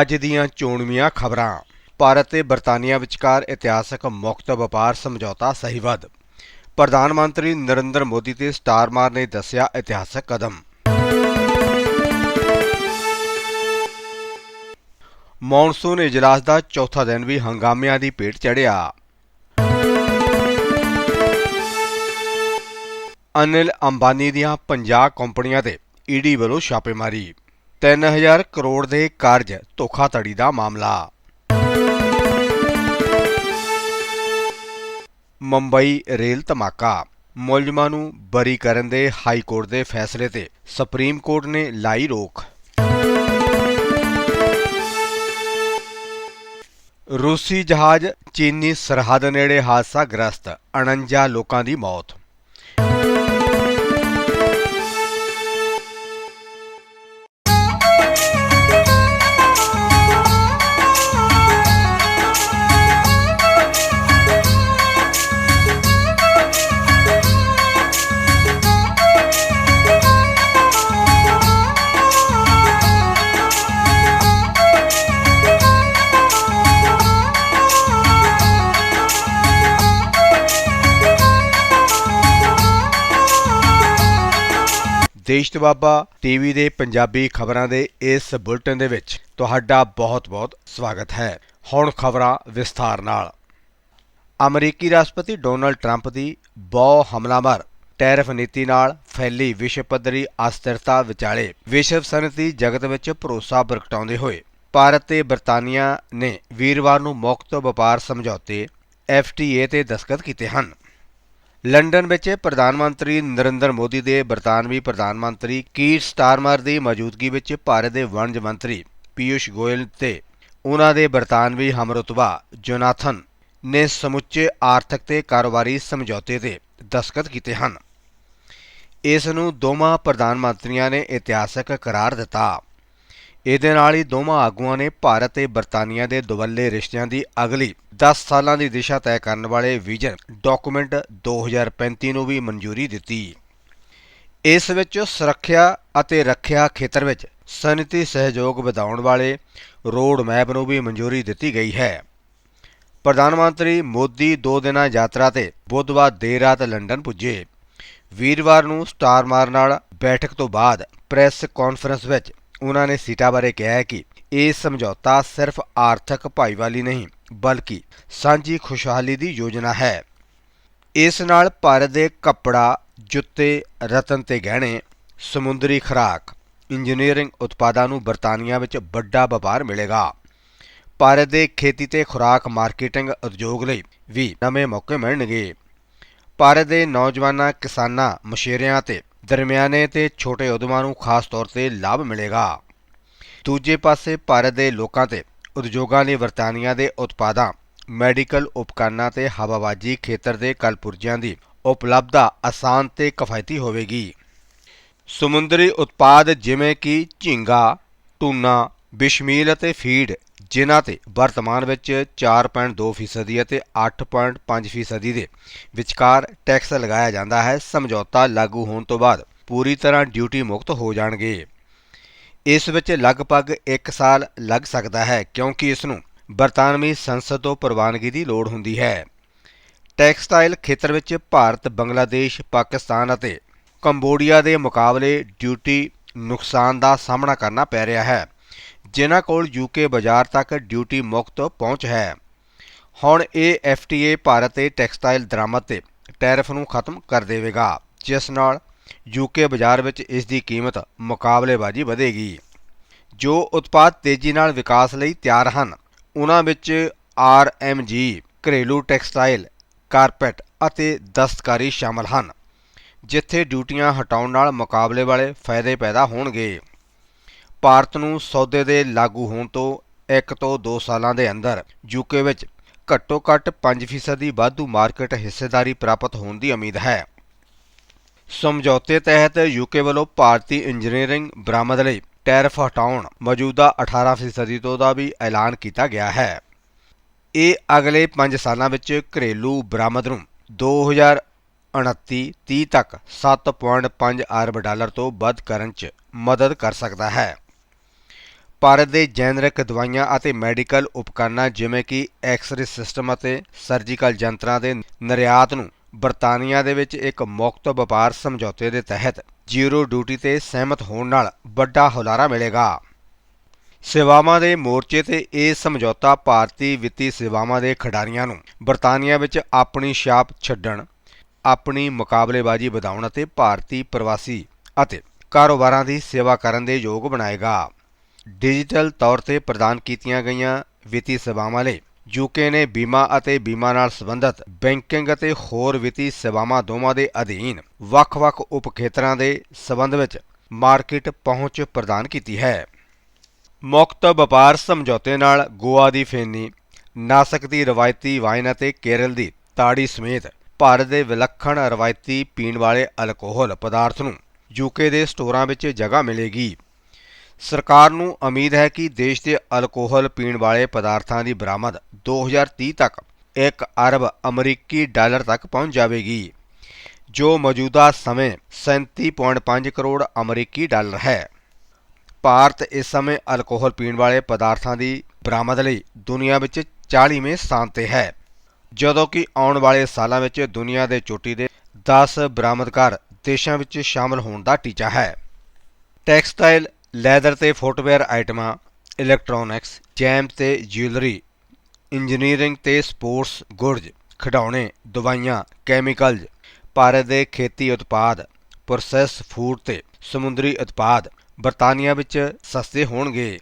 ਅੱਜ ਦੀਆਂ ਚੋਣਵੀਆਂ ਖਬਰਾਂ। ਭਾਰਤ ਤੇ ਬਰਤਾਨੀਆ ਵਿਚਕਾਰ ਇਤਿਹਾਸਕ ਮੁਕਤ ਵਪਾਰ ਸਮਝੌਤਾ ਸਹੀਵੱਧ। ਪ੍ਰਧਾਨ ਮੰਤਰੀ ਨਰਿੰਦਰ ਮੋਦੀ ਤੇ ਸਟਾਰਮਾਰ ਨੇ ਦੱਸਿਆ ਇਤਿਹਾਸਕ ਕਦਮ। ਮੌਨਸੂਨ ਇਜਲਾਸ ਦਾ ਚੌਥਾ ਦਿਨ ਵੀ ਹੰਗਾਮਿਆਂ ਦੀ ਭੇਟ ਚੜਿਆ ਅਨਿਲ ਅੰਬਾਨੀ ਦੀਆਂ 50 ਕੰਪਨੀਆਂ ਤੇ ਈਡੀ ਵੱਲੋਂ ਛਾਪੇਮਾਰੀ। 3000 ਕਰੋੜ ਦੇ ਕਰਜ਼ ਧੋਖਾਧੜੀ ਦਾ ਮਾਮਲਾ। ਮੁੰਬਈ ਰੇਲ ਧਮਾਕਾ, ਮੁਲਜ਼ਮਾਂ ਨੂੰ ਬਰੀ ਕਰਨ ਦੇ ਹਾਈ ਕੋਰਟ ਦੇ ਫੈਸਲੇ ਤੇ ਸੁਪਰੀਮ ਕੋਰਟ ਨੇ ਲਾਈ ਰੋਕ। ਰੂਸੀ ਜਹਾਜ਼ ਚੀਨੀ ਸਰਹੱਦ ਨੇੜੇ ਹਾਦਸਾ ਗ੍ਰਸਤ 49 ਲੋਕਾਂ ਦੀ ਮੌਤ। ਦੇਸ਼ ਤਬਾਬਾ ਟੀਵੀ ਦੇ ਪੰਜਾਬੀ ਖਬਰਾਂ ਦੇ ਇਸ ਬੁਲਟਨ ਦੇ ਵਿੱਚ ਤੁਹਾਡਾ ਬਹੁਤ-ਬਹੁਤ ਸਵਾਗਤ ਹੈ। ਹੁਣ ਖਬਰਾਂ ਵਿਸਥਾਰ ਨਾਲ। ਅਮਰੀਕੀ ਰਾਸ਼ਟਰਪਤੀ ਡੋਨਲਡ ਟਰੰਪ ਦੀ ਬਹੁ ਹਮਲਾਵਰ ਟੈਰਿਫ ਨੀਤੀ ਨਾਲ ਫੈਲੀ ਵਿਸ਼ਵ ਪੱਧਰੀ ਅਸਥਿਰਤਾ ਵਿਚਾਲੇ ਵਿਸ਼ਵ ਸਨਅਤੀ ਜਗਤ ਵਿੱਚ ਭਰੋਸਾ ਪ੍ਰਗਟਾਉਂਦੇ ਹੋਏ ਭਾਰਤ ਤੇ ਬਰਤਾਨੀਆ ਨੇ ਵੀਰਵਾਰ ਨੂੰ ਮੁਕਤ ਵਪਾਰ ਸਮਝੌਤੇ FTA ਤੇ ਦਸਤਖਤ ਕੀਤੇ ਹਨ। ਲੰਡਨ ਵਿੱਚ ਪ੍ਰਧਾਨ ਮੰਤਰੀ ਨਰਿੰਦਰ ਮੋਦੀ ਦੇ ਬਰਤਾਨਵੀ ਪ੍ਰਧਾਨ ਮੰਤਰੀ ਕੀਰ ਸਟਾਰਮਰ ਦੀ ਮੌਜੂਦਗੀ ਵਿੱਚ ਭਾਰਤ ਦੇ ਵਣਜ ਮੰਤਰੀ ਪੀਯੂਸ਼ ਗੋਇਲ ਤੇ ਉਹਨਾਂ ਦੇ ਬਰਤਾਨਵੀ ਹਮਰਤਬਾ ਜੋਨਾਥਨ ਨੇ ਸਮੁੱਚੇ ਆਰਥਿਕ ਤੇ ਕਾਰੋਬਾਰੀ ਸਮਝੌਤੇ ਤੇ ਦਸਤਖਤ ਕੀਤੇ ਹਨ। ਇਸ ਨੂੰ ਦੋਵਾਂ ਪ੍ਰਧਾਨ ਮੰਤਰੀਆਂ ਨੇ ਇਤਿਹਾਸਕ ਕਰਾਰ ਦਿੱਤਾ। ਇਹਦੇ ਨਾਲ ਹੀ ਦੋਵਾਂ ਆਗੂਆਂ ਨੇ ਭਾਰਤ ਤੇ ਬਰਤਾਨੀਆ ਦੇ ਦੁਵੱਲੇ ਰਿਸ਼ਤਿਆਂ ਦੀ ਅਗਲੀ 10 ਸਾਲਾਂ ਦੀ ਦਿਸ਼ਾ ਤੈਅ ਕਰਨ ਵਾਲੇ ਵਿਜ਼ਨ ਡਾਕੂਮੈਂਟ 2035 ਨੂੰ ਵੀ ਮਨਜ਼ੂਰੀ ਦਿੱਤੀ। ਇਸ ਵਿੱਚ ਸੁਰੱਖਿਆ ਅਤੇ ਰੱਖਿਆ ਖੇਤਰ ਵਿੱਚ ਸਨਅਤੀ ਸਹਿਯੋਗ ਵਧਾਉਣ ਵਾਲੇ ਰੋਡ ਮੈਪ ਨੂੰ ਵੀ ਮਨਜ਼ੂਰੀ ਦਿੱਤੀ ਗਈ ਹੈ। ਪ੍ਰਧਾਨ ਮੰਤਰੀ ਮੋਦੀ ਦੋ ਦਿਨਾਂ ਯਾਤਰਾ ਤੇ ਬੁੱਧਵਾਰ ਦੇਰ ਰਾਤ ਲੰਡਨ ਪੁੱਜੇ। ਵੀਰਵਾਰ ਨੂੰ ਸਟਾਰ ਮਾਰ ਨਾਲ ਬੈਠਕ ਤੋਂ ਬਾਅਦ ਪ੍ਰੈਸ ਕਾਨਫਰੰਸ ਵਿੱਚ ਉਹਨਾਂ ਨੇ ਸੀਟਾ ਬਾਰੇ ਕਿਹਾ ਕਿ ਇਹ ਸਮਝੌਤਾ ਸਿਰਫ ਆਰਥਿਕ ਭਾਈਵਾਲੀ ਨਹੀਂ, ਬਲਕਿ ਸਾਂਝੀ ਖੁਸ਼ਹਾਲੀ ਦੀ ਯੋਜਨਾ ਹੈ। ਇਸ ਨਾਲ ਭਾਰਤ ਦੇ ਕੱਪੜਾ, ਜੁੱਤੇ, ਰਤਨ ਤੇ ਗਹਿਣੇ, ਸਮੁੰਦਰੀ ਖੁਰਾਕ, ਇੰਜੀਨੀਅਰਿੰਗ ਉਤਪਾਦਾਂ ਨੂੰ ਬਰਤਾਨੀਆ ਵਿੱਚ ਵੱਡਾ ਵਪਾਰ ਮਿਲੇਗਾ। ਭਾਰਤ ਦੇ ਖੇਤੀ ਤੇ ਖੁਰਾਕ ਮਾਰਕੀਟਿੰਗ ਉਦਯੋਗ ਲਈ ਵੀ ਨਵੇਂ ਮੌਕੇ ਮਿਲਣਗੇ। ਭਾਰਤ ਦੇ ਨੌਜਵਾਨਾਂ, ਕਿਸਾਨਾਂ, ਮਸ਼ੀਰਿਆਂ ਤੇ ਦਰਮਿਆਨੇ ਤੇ ਛੋਟੇ ਉਦਮਾਂ ਨੂੰ ਖਾਸ ਤੌਰ ਤੇ ਲਾਭ ਮਿਲੇਗਾ। ਦੂਜੇ ਪਾਸੇ ਭਾਰਤ ਦੇ ਲੋਕਾਂ ਤੇ ਉਦਯੋਗਾਂ ਲਈ ਵਰਤਾਨੀਆ ਦੇ ਉਤਪਾਦਾਂ, ਮੈਡੀਕਲ ਉਪਕਰਨਾਂ ਤੇ ਹਵਾਬਾਜ਼ੀ ਖੇਤਰ ਦੇ ਕਲਪੁਰਜਿਆਂ ਦੀ ਉਪਲਬਧਤਾ ਆਸਾਨ ਤੇ ਕਿਫਾਇਤੀ ਹੋਵੇਗੀ। ਸਮੁੰਦਰੀ ਉਤਪਾਦ ਜਿਵੇਂ ਕਿ ਝੀਂਗਾ, ਟੂਨਾ, ਬਿਸ਼ਮੀਲ ਅਤੇ ਫੀਡ ਜਿਨ੍ਹਾਂ ਤੇ ਵਰਤਮਾਨ ਵਿੱਚ 4.2% ਅਤੇ 8.5% ਦੇ ਵਿਚਕਾਰ ਟੈਕਸ ਲਗਾਇਆ ਜਾਂਦਾ ਹੈ, ਸਮਝੌਤਾ ਲਾਗੂ ਹੋਣ ਤੋਂ ਬਾਅਦ ਪੂਰੀ ਤਰ੍ਹਾਂ ਡਿਊਟੀ ਮੁਕਤ ਹੋ ਜਾਣਗੇ। ਇਸ ਵਿੱਚ ਲਗਭਗ 1 ਸਾਲ ਲੱਗ ਸਕਦਾ ਹੈ, ਕਿਉਂਕਿ ਇਸ ਨੂੰ ਬਰਤਾਨਵੀ ਸੰਸਦ ਤੋਂ ਪ੍ਰਵਾਨਗੀ ਦੀ ਲੋੜ ਹੁੰਦੀ ਹੈ। ਟੈਕਸਟਾਈਲ ਖੇਤਰ ਵਿੱਚ ਭਾਰਤ, ਬੰਗਲਾਦੇਸ਼, ਪਾਕਿਸਤਾਨ ਅਤੇ ਕੰਬੋਡੀਆ ਦੇ ਮੁਕਾਬਲੇ ਡਿਊਟੀ ਨੁਕਸਾਨ ਦਾ ਸਾਹਮਣਾ ਕਰਨਾ ਪੈ ਰਿਹਾ ਹੈ। ਜਿਨ੍ਹਾਂ ਕੋਲ ਯੂਕੇ ਬਾਜ਼ਾਰ ਤੱਕ ਡਿਊਟੀ ਮੁਕਤ ਪਹੁੰਚ ਹੈ। ਹੁਣ ਇਹ FTA ਭਾਰਤ ਦੇ ਟੈਕਸਟਾਈਲ ਦਰਾਮਦ ਤੇ ਟੈਰਿਫ ਨੂੰ ਖਤਮ ਕਰ ਦੇਵੇਗਾ, ਜਿਸ ਨਾਲ ਯੂਕੇ ਬਾਜ਼ਾਰ ਵਿੱਚ ਇਸ ਦੀ ਕੀਮਤ ਮੁਕਾਬਲੇਬਾਜ਼ੀ ਵਧੇਗੀ। ਜੋ ਉਤਪਾਦ ਤੇਜ਼ੀ ਨਾਲ ਵਿਕਾਸ ਲਈ ਤਿਆਰ ਹਨ ਉਹਨਾਂ ਵਿੱਚ RMG ਘਰੇਲੂ ਟੈਕਸਟਾਈਲ, ਕਾਰਪੈਟ ਅਤੇ ਦਸਤਕਾਰੀ ਸ਼ਾਮਲ ਹਨ, ਜਿੱਥੇ ਡਿਊਟੀਆਂ ਹਟਾਉਣ ਨਾਲ ਮੁਕਾਬਲੇ ਵਾਲੇ ਫਾਇਦੇ ਪੈਦਾ ਹੋਣਗੇ। ਭਾਰਤ ਨੂੰ ਸੌਦੇ ਦੇ ਲਾਗੂ ਹੋਣ ਤੋਂ 1 ਤੋਂ 2 ਸਾਲਾਂ ਦੇ ਅੰਦਰ ਯੂਕੇ ਵਿੱਚ ਘੱਟੋ ਘੱਟ 5% ਦੀ ਵਾਧੂ ਮਾਰਕੀਟ ਹਿੱਸੇਦਾਰੀ ਪ੍ਰਾਪਤ ਹੋਣ ਦੀ ਉਮੀਦ ਹੈ। ਸਮਝੌਤੇ ਤਹਿਤ ਯੂਕੇ ਵੱਲੋਂ ਭਾਰਤੀ ਇੰਜੀਨੀਅਰਿੰਗ ਬਰਾਮਦ ਲਈ ਟੈਰਫ ਹਟਾਉਣ ਮੌਜੂਦਾ 18% ਤੋਂ ਦਾ ਵੀ ਐਲਾਨ ਕੀਤਾ ਗਿਆ ਹੈ। ਇਹ ਅਗਲੇ 5 ਸਾਲਾਂ ਵਿੱਚ ਘਰੇਲੂ ਬਰਾਮਦ ਨੂੰ 2029-30 ਤੱਕ 7.5 ਅਰਬ ਡਾਲਰ ਤੋਂ ਵੱਧ ਕਰਨ 'ਚ ਮਦਦ ਕਰ ਸਕਦਾ ਹੈ। ਭਾਰਤ ਦੇ ਜੈਨਰਿਕ ਦਵਾਈਆਂ ਅਤੇ ਮੈਡੀਕਲ ਉਪਕਰਨਾਂ ਜਿਵੇਂ ਕਿ ਐਕਸ-ਰੇ ਸਿਸਟਮ ਅਤੇ ਸਰਜੀਕਲ ਯੰਤਰਾਂ ਦੇ ਨਿਰਯਾਤ ਨੂੰ ਬਰਤਾਨੀਆ ਦੇ ਵਿੱਚ ਇੱਕ ਮੁਕਤ ਵਪਾਰ ਸਮਝੌਤੇ ਦੇ ਤਹਿਤ ਜ਼ੀਰੋ ਡਿਊਟੀ ਤੇ ਸਹਿਮਤ ਹੋਣ ਨਾਲ ਵੱਡਾ ਹੁਲਾਰਾ ਮਿਲੇਗਾ। ਸੇਵਾਵਾਂ ਦੇ ਮੋਰਚੇ ਤੇ ਇਹ ਸਮਝੌਤਾ ਭਾਰਤੀ ਵਿੱਤੀ ਸੇਵਾਵਾਂ ਦੇ ਖਿਡਾਰੀਆਂ ਨੂੰ ਬਰਤਾਨੀਆ ਵਿੱਚ ਆਪਣੀ ਛਾਪ ਛੱਡਣ, ਆਪਣੀ ਮੁਕਾਬਲੇਬਾਜ਼ੀ ਵਧਾਉਣ ਅਤੇ ਭਾਰਤੀ ਪ੍ਰਵਾਸੀ ਅਤੇ ਕਾਰੋਬਾਰਾਂ ਦੀ ਸੇਵਾ ਕਰਨ ਦੇ ਯੋਗ ਬਣਾਏਗਾ। ਡਿਜੀਟਲ ਤੌਰ ਤੇ ਪ੍ਰਦਾਨ ਕੀਤੀਆਂ ਗਈਆਂ ਵਿੱਤੀ ਸੇਵਾਵਾਂ ਲਈ। ਯੂਕੇ ਨੇ ਬੀਮਾ ਅਤੇ ਬੀਮਾ ਨਾਲ ਸੰਬੰਧਿਤ ਬੈਂਕਿੰਗ ਅਤੇ ਹੋਰ ਵਿੱਤੀ ਸੇਵਾਵਾਂ ਦੋਵਾਂ ਦੇ ਅਧੀਨ ਵੱਖ-ਵੱਖ ਉਪਖੇਤਰਾਂ ਦੇ ਸੰਬੰਧ ਵਿੱਚ ਮਾਰਕੀਟ ਪਹੁੰਚ ਪ੍ਰਦਾਨ ਕੀਤੀ ਹੈ। ਮੁਕਤ ਵਪਾਰ ਸਮਝੌਤੇ ਨਾਲ ਗੋਆ ਦੀ ਫੇਨੀ, ਨਾਸਕ ਦੀ ਰਵਾਇਤੀ ਵਾਈਨ ਅਤੇ ਕੇਰਲ ਦੀ ਤਾੜੀ ਸਮੇਤ ਭਾਰਤ ਦੇ ਵਿਲੱਖਣ ਰਵਾਇਤੀ ਪੀਣ ਵਾਲੇ ਅਲਕੋਹਲ ਪਦਾਰਥ ਨੂੰ ਯੂਕੇ ਦੇ ਸਟੋਰਾਂ ਵਿੱਚ ਜਗ੍ਹਾ ਮਿਲੇਗੀ। ਸਰਕਾਰ ਨੂੰ ਉਮੀਦ ਹੈ ਕਿ ਦੇਸ਼ ਦੇ ਅਲਕੋਹਲ ਪੀਣ ਵਾਲੇ ਪਦਾਰਥਾਂ ਦੀ ਬਰਾਮਦ 2030 ਤੱਕ 1 ਅਰਬ ਅਮਰੀਕੀ ਡਾਲਰ ਤੱਕ ਪਹੁੰਚ ਜਾਵੇਗੀ, ਜੋ ਮੌਜੂਦਾ ਸਮੇਂ 37.5 ਕਰੋੜ ਅਮਰੀਕੀ ਡਾਲਰ ਹੈ। ਭਾਰਤ ਇਸ ਸਮੇਂ ਅਲਕੋਹਲ ਪੀਣ ਵਾਲੇ ਪਦਾਰਥਾਂ ਦੀ ਬਰਾਮਦ ਲਈ ਦੁਨੀਆ ਵਿੱਚ 40ਵੇਂ ਸਥਾਨ ਤੇ ਹੈ, ਜਦੋਂ ਕਿ ਆਉਣ ਵਾਲੇ ਸਾਲਾਂ ਵਿੱਚ ਦੁਨੀਆ ਦੇ ਚੋਟੀ ਦੇ 10 ਬਰਾਮਦਕਾਰ ਦੇਸ਼ਾਂ ਵਿੱਚ ਸ਼ਾਮਲ ਹੋਣ ਦਾ ਟੀਚਾ ਹੈ। ਟੈਕਸਟਾਈਲ ਲੈਦਰ ਤੇ ਫੁੱਟਵੇਅਰ ਆਈਟਮਾਂ, ਇਲੈਕਟ੍ਰੋਨਿਕਸ ਜੈਮ ਤੇ ਜਿਊਲਰੀ ਇੰਜੀਨੀਅਰਿੰਗ ਤੇ ਸਪੋਰਟਸ ਗੁਡਜ਼ ਖਿਡੌਣੇ, ਦਵਾਈਆਂ, ਕੈਮੀਕਲਜ਼ ਭਾਰਤ ਦੇ ਖੇਤੀ ਉਤਪਾਦ, ਪ੍ਰੋਸੈਸ ਫੂਡ ਤੇ ਸਮੁੰਦਰੀ ਉਤਪਾਦ, ਬਰਤਾਨੀਆ ਵਿੱਚ ਸਸਤੇ ਹੋਣਗੇ।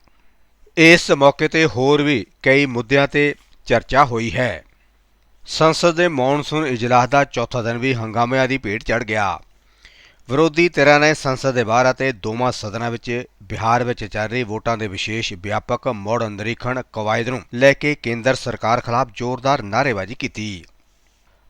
ਇਸ ਮੌਕੇ ਤੇ ਹੋਰ ਵੀ ਕਈ ਮੁੱਦਿਆਂ ਤੇ ਚਰਚਾ ਹੋਈ ਹੈ। ਸੰਸਦ ਦੇ ਮੌਨਸੂਨ ਇਜਲਾਸ ਦਾ ਚੌਥਾ ਦਿਨ ਵੀ ਹੰਗਾਮਿਆਂ ਦੀ ਭੇਟ ਚੜ ਗਿਆ। ਵਿਰੋਧੀ ਧਿਰਾਂ ਨੇ ਸੰਸਦ ਦੇ ਬਾਹਰ ਅਤੇ ਦੋਵਾਂ ਸਦਨਾਂ ਵਿੱਚ ਬਿਹਾਰ ਵਿੱਚ ਚੱਲ ਰਹੀ ਵੋਟਾਂ ਦੇ ਵਿਸ਼ੇਸ਼ ਵਿਆਪਕ ਮੋੜ ਨਿਰੀਖਣ ਕਵਾਇਦ ਨੂੰ ਲੈ ਕੇ ਕੇਂਦਰ ਸਰਕਾਰ ਖਿਲਾਫ ਜ਼ੋਰਦਾਰ ਨਾਅਰੇਬਾਜ਼ੀ ਕੀਤੀ।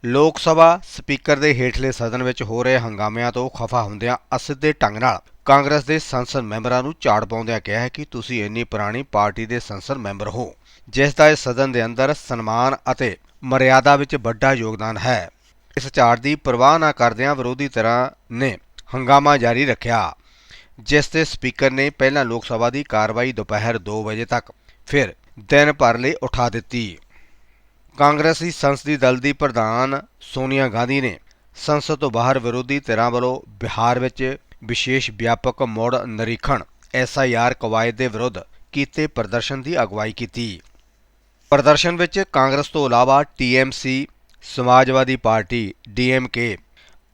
ਲੋਕ ਸਭਾ ਸਪੀਕਰ ਦੇ ਹੇਠਲੇ ਸਦਨ ਵਿੱਚ ਹੋ ਰਹੇ ਹੰਗਾਮਿਆਂ ਤੋਂ ਖਫਾ ਹੁੰਦਿਆਂ ਅਸਿੱਧੇ ਢੰਗ ਨਾਲ ਕਾਂਗਰਸ ਦੇ ਸੰਸਦ ਮੈਂਬਰਾਂ ਨੂੰ ਝਾੜ ਪਾਉਂਦਿਆਂ ਕਿਹਾ ਹੈ ਕਿ ਤੁਸੀਂ ਇੰਨੀ ਪੁਰਾਣੀ ਪਾਰਟੀ ਦੇ ਸੰਸਦ ਮੈਂਬਰ ਹੋ, ਜਿਸ ਦਾ ਇਸ ਸਦਨ ਦੇ ਅੰਦਰ ਸਨਮਾਨ ਅਤੇ ਮਰਿਆਦਾ ਵਿੱਚ ਵੱਡਾ ਯੋਗਦਾਨ ਹੈ। ਇਸ ਝਾੜ ਦੀ ਪਰਵਾਹ ਨਾ ਕਰਦਿਆਂ ਵਿਰੋਧੀ ਧਿਰਾਂ ਨੇ ਹੰਗਾਮਾ ਜਾਰੀ ਰੱਖਿਆ। ਜਿਸ ਤੇ ਸਪੀਕਰ ਨੇ ਪਹਿਲਾਂ ਲੋਕ ਸਭਾ ਦੀ ਕਾਰਵਾਈ ਦੁਪਹਿਰ 2 ਵਜੇ ਤੱਕ, ਫਿਰ ਦਿਨ ਭਰ ਲਈ ਉਠਾ ਦਿੱਤੀ। ਕਾਂਗਰਸੀ ਸੰਸਦੀ ਦਲ ਦੀ ਪ੍ਰਧਾਨ ਸੋਨੀਆ ਗਾਂਧੀ ਨੇ ਸੰਸਦ ਤੋਂ ਬਾਹਰ ਵਿਰੋਧੀ ਧਿਰਾਂ ਵੱਲੋਂ ਬਿਹਾਰ ਵਿੱਚ ਵਿਸ਼ੇਸ਼ ਵਿਆਪਕ ਮੋੜ ਨਿਰੀਖਣ ਐਸਆਈਆਰ ਕਵਾਇਦ ਦੇ ਵਿਰੁੱਧ ਕੀਤੇ ਪ੍ਰਦਰਸ਼ਨ ਦੀ ਅਗਵਾਈ ਕੀਤੀ। ਪ੍ਰਦਰਸ਼ਨ ਵਿੱਚ ਕਾਂਗਰਸ ਤੋਂ ਇਲਾਵਾ ਟੀਐਮਸੀ ਸਮਾਜਵਾਦੀ ਪਾਰਟੀ ਡੀਐਮਕੇ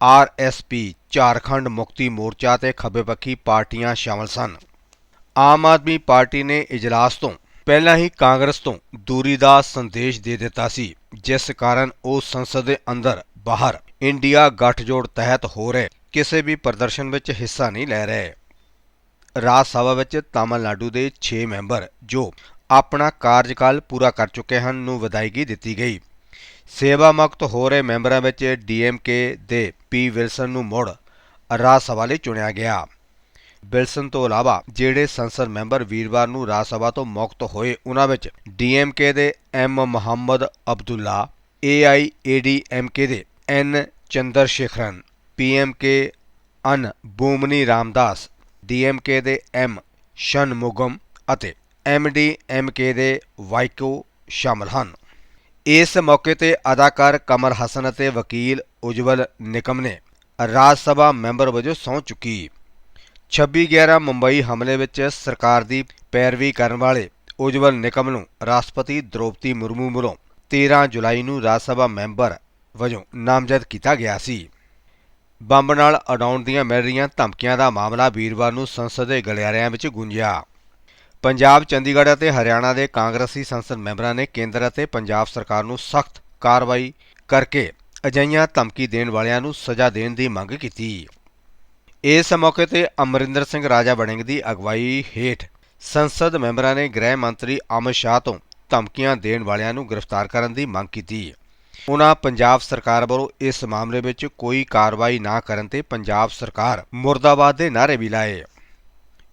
ਆਰਐਸਪੀ ਝਾਰਖੰਡ ਮੁਕਤੀ ਮੋਰਚਾ ਤੇ ਖੱਬੇਪੱਖੀ ਪਾਰਟੀਆਂ ਸ਼ਾਮਲ ਸਨ। ਆਮ ਆਦਮੀ ਪਾਰਟੀ ਨੇ ਇਜਲਾਸ ਤੋਂ ਪਹਿਲਾਂ ਹੀ ਕਾਂਗਰਸ ਤੋਂ ਦੂਰੀ ਦਾ ਸੰਦੇਸ਼ ਦੇ ਦਿੱਤਾ ਸੀ, ਜਿਸ ਕਾਰਨ ਉਹ ਸੰਸਦ ਦੇ ਅੰਦਰ ਬਾਹਰ ਇੰਡੀਆ ਗੱਠਜੋੜ ਤਹਿਤ ਹੋ ਰਹੇ ਕਿਸੇ ਵੀ ਪ੍ਰਦਰਸ਼ਨ ਵਿੱਚ ਹਿੱਸਾ ਨਹੀਂ ਲੈ ਰਹੇ। ਰਾਜ ਸਭਾ ਵਿੱਚ ਤਾਮਿਲਨਾਡੂ ਦੇ 6 ਮੈਂਬਰ ਜੋ ਆਪਣਾ ਕਾਰਜਕਾਲ ਪੂਰਾ ਕਰ ਚੁੱਕੇ ਹਨ ਨੂੰ ਵਿਦਾਇਗੀ ਦਿੱਤੀ ਗਈ। ਸੇਵਾ ਮੁਕਤ ਹੋ ਰਹੇ ਮੈਂਬਰਾਂ ਵਿੱਚ ਡੀਐਮਕੇ ਦੇ ਪੀ ਵਿਲਸਨ ਨੂੰ ਮੁੜ ਰਾਜ ਸਭਾ ਲਈ ਚੁਣਿਆ ਗਿਆ। ਵਿਲਸਨ ਤੋਂ ਇਲਾਵਾ ਜਿਹੜੇ ਸੰਸਦ ਮੈਂਬਰ ਵੀਰਵਾਰ ਨੂੰ ਰਾਜ ਸਭਾ ਤੋਂ ਮੁਕਤ ਹੋਏ, ਉਹਨਾਂ ਵਿੱਚ ਡੀਐਮਕੇ ਦੇ ਐਮ ਮੁਹੰਮਦ ਅਬਦੁੱਲਾ ਏਆਈਏਡੀਐਮਕੇ ਦੇ N Chandra Sekharan PMK Anbumani Ramadoss DMK ਦੇ ਐਮ ਸ਼ਨਮੁਗਮ ਅਤੇ ਐਮਡੀਐਮਕੇ ਦੇ ਵਾਈਕੋ ਸ਼ਾਮਲ ਹਨ। ਇਸ ਮੌਕੇ ਤੇ ਅਦਾਕਾਰ ਕਮਲ ਹਸਨ ਅਤੇ ਵਕੀਲ ਉਜਵਲ ਨਿਕਮ ਨੇ ਰਾਜ ਸਭਾ ਮੈਂਬਰ ਵਜੋਂ ਸਹੁੰ ਚੁੱਕੀ। 26/11 ਮੁੰਬਈ ਹਮਲੇ ਵਿੱਚ ਸਰਕਾਰ ਦੀ ਪੈਰਵੀ ਕਰਨ ਵਾਲੇ ਉਜਵਲ ਨਿਕਮ ਨੂੰ ਰਾਸ਼ਟਰਪਤੀ ਦ੍ਰੋਪਦੀ ਮੁਰਮੂ ਵੱਲੋਂ 13 ਜੁਲਾਈ ਨੂੰ ਰਾਜ ਸਭਾ ਮੈਂਬਰ ਵਜੋਂ ਨਾਮਜ਼ਦ ਕੀਤਾ ਗਿਆ ਸੀ। ਬੰਬ ਨਾਲ ਅਡਾਉਣ ਦੀਆਂ ਮਿਲ ਰਹੀਆਂ ਧਮਕੀਆਂ ਦਾ ਮਾਮਲਾ ਵੀਰਵਾਰ ਨੂੰ ਸੰਸਦ ਦੇ ਗਲਿਆਰਿਆਂ ਵਿੱਚ ਗੂੰਜਿਆ। ਪੰਜਾਬ, ਚੰਡੀਗੜ੍ਹ ਅਤੇ ਹਰਿਆਣਾ ਦੇ ਕਾਂਗਰਸੀ ਸੰਸਦ ਮੈਂਬਰਾਂ ਨੇ ਕੇਂਦਰ ਅਤੇ ਪੰਜਾਬ ਸਰਕਾਰ ਨੂੰ ਸਖਤ ਕਾਰਵਾਈ ਕਰਕੇ ਅਜਿਹੀਆਂ ਧਮਕੀ ਦੇਣ ਵਾਲਿਆਂ ਨੂੰ ਸਜ਼ਾ ਦੇਣ ਦੀ ਮੰਗ ਕੀਤੀ। ਇਸ ਮੌਕੇ ਤੇ ਅਮਰਿੰਦਰ ਸਿੰਘ ਰਾਜਾ ਵੜਿੰਗ ਦੀ ਅਗਵਾਈ ਹੇਠ ਸੰਸਦ ਮੈਂਬਰਾਂ ਨੇ ਗ੍ਰਹਿ ਮੰਤਰੀ ਅਮਿਤ ਸ਼ਾਹ ਤੋਂ ਧਮਕੀਆਂ ਦੇਣ ਵਾਲਿਆਂ ਨੂੰ ਗ੍ਰਿਫਤਾਰ ਕਰਨ ਦੀ ਮੰਗ ਕੀਤੀ। ਉਨ੍ਹਾਂ ਪੰਜਾਬ ਸਰਕਾਰ ਵੱਲੋਂ ਇਸ ਮਾਮਲੇ ਵਿੱਚ ਕੋਈ ਕਾਰਵਾਈ ਨਾ ਕਰਨ ਤੇ ਪੰਜਾਬ ਸਰਕਾਰ ਮੁਰਦਾਬਾਦ ਦੇ ਨਾਅਰੇ ਵੀ ਲਾਏ।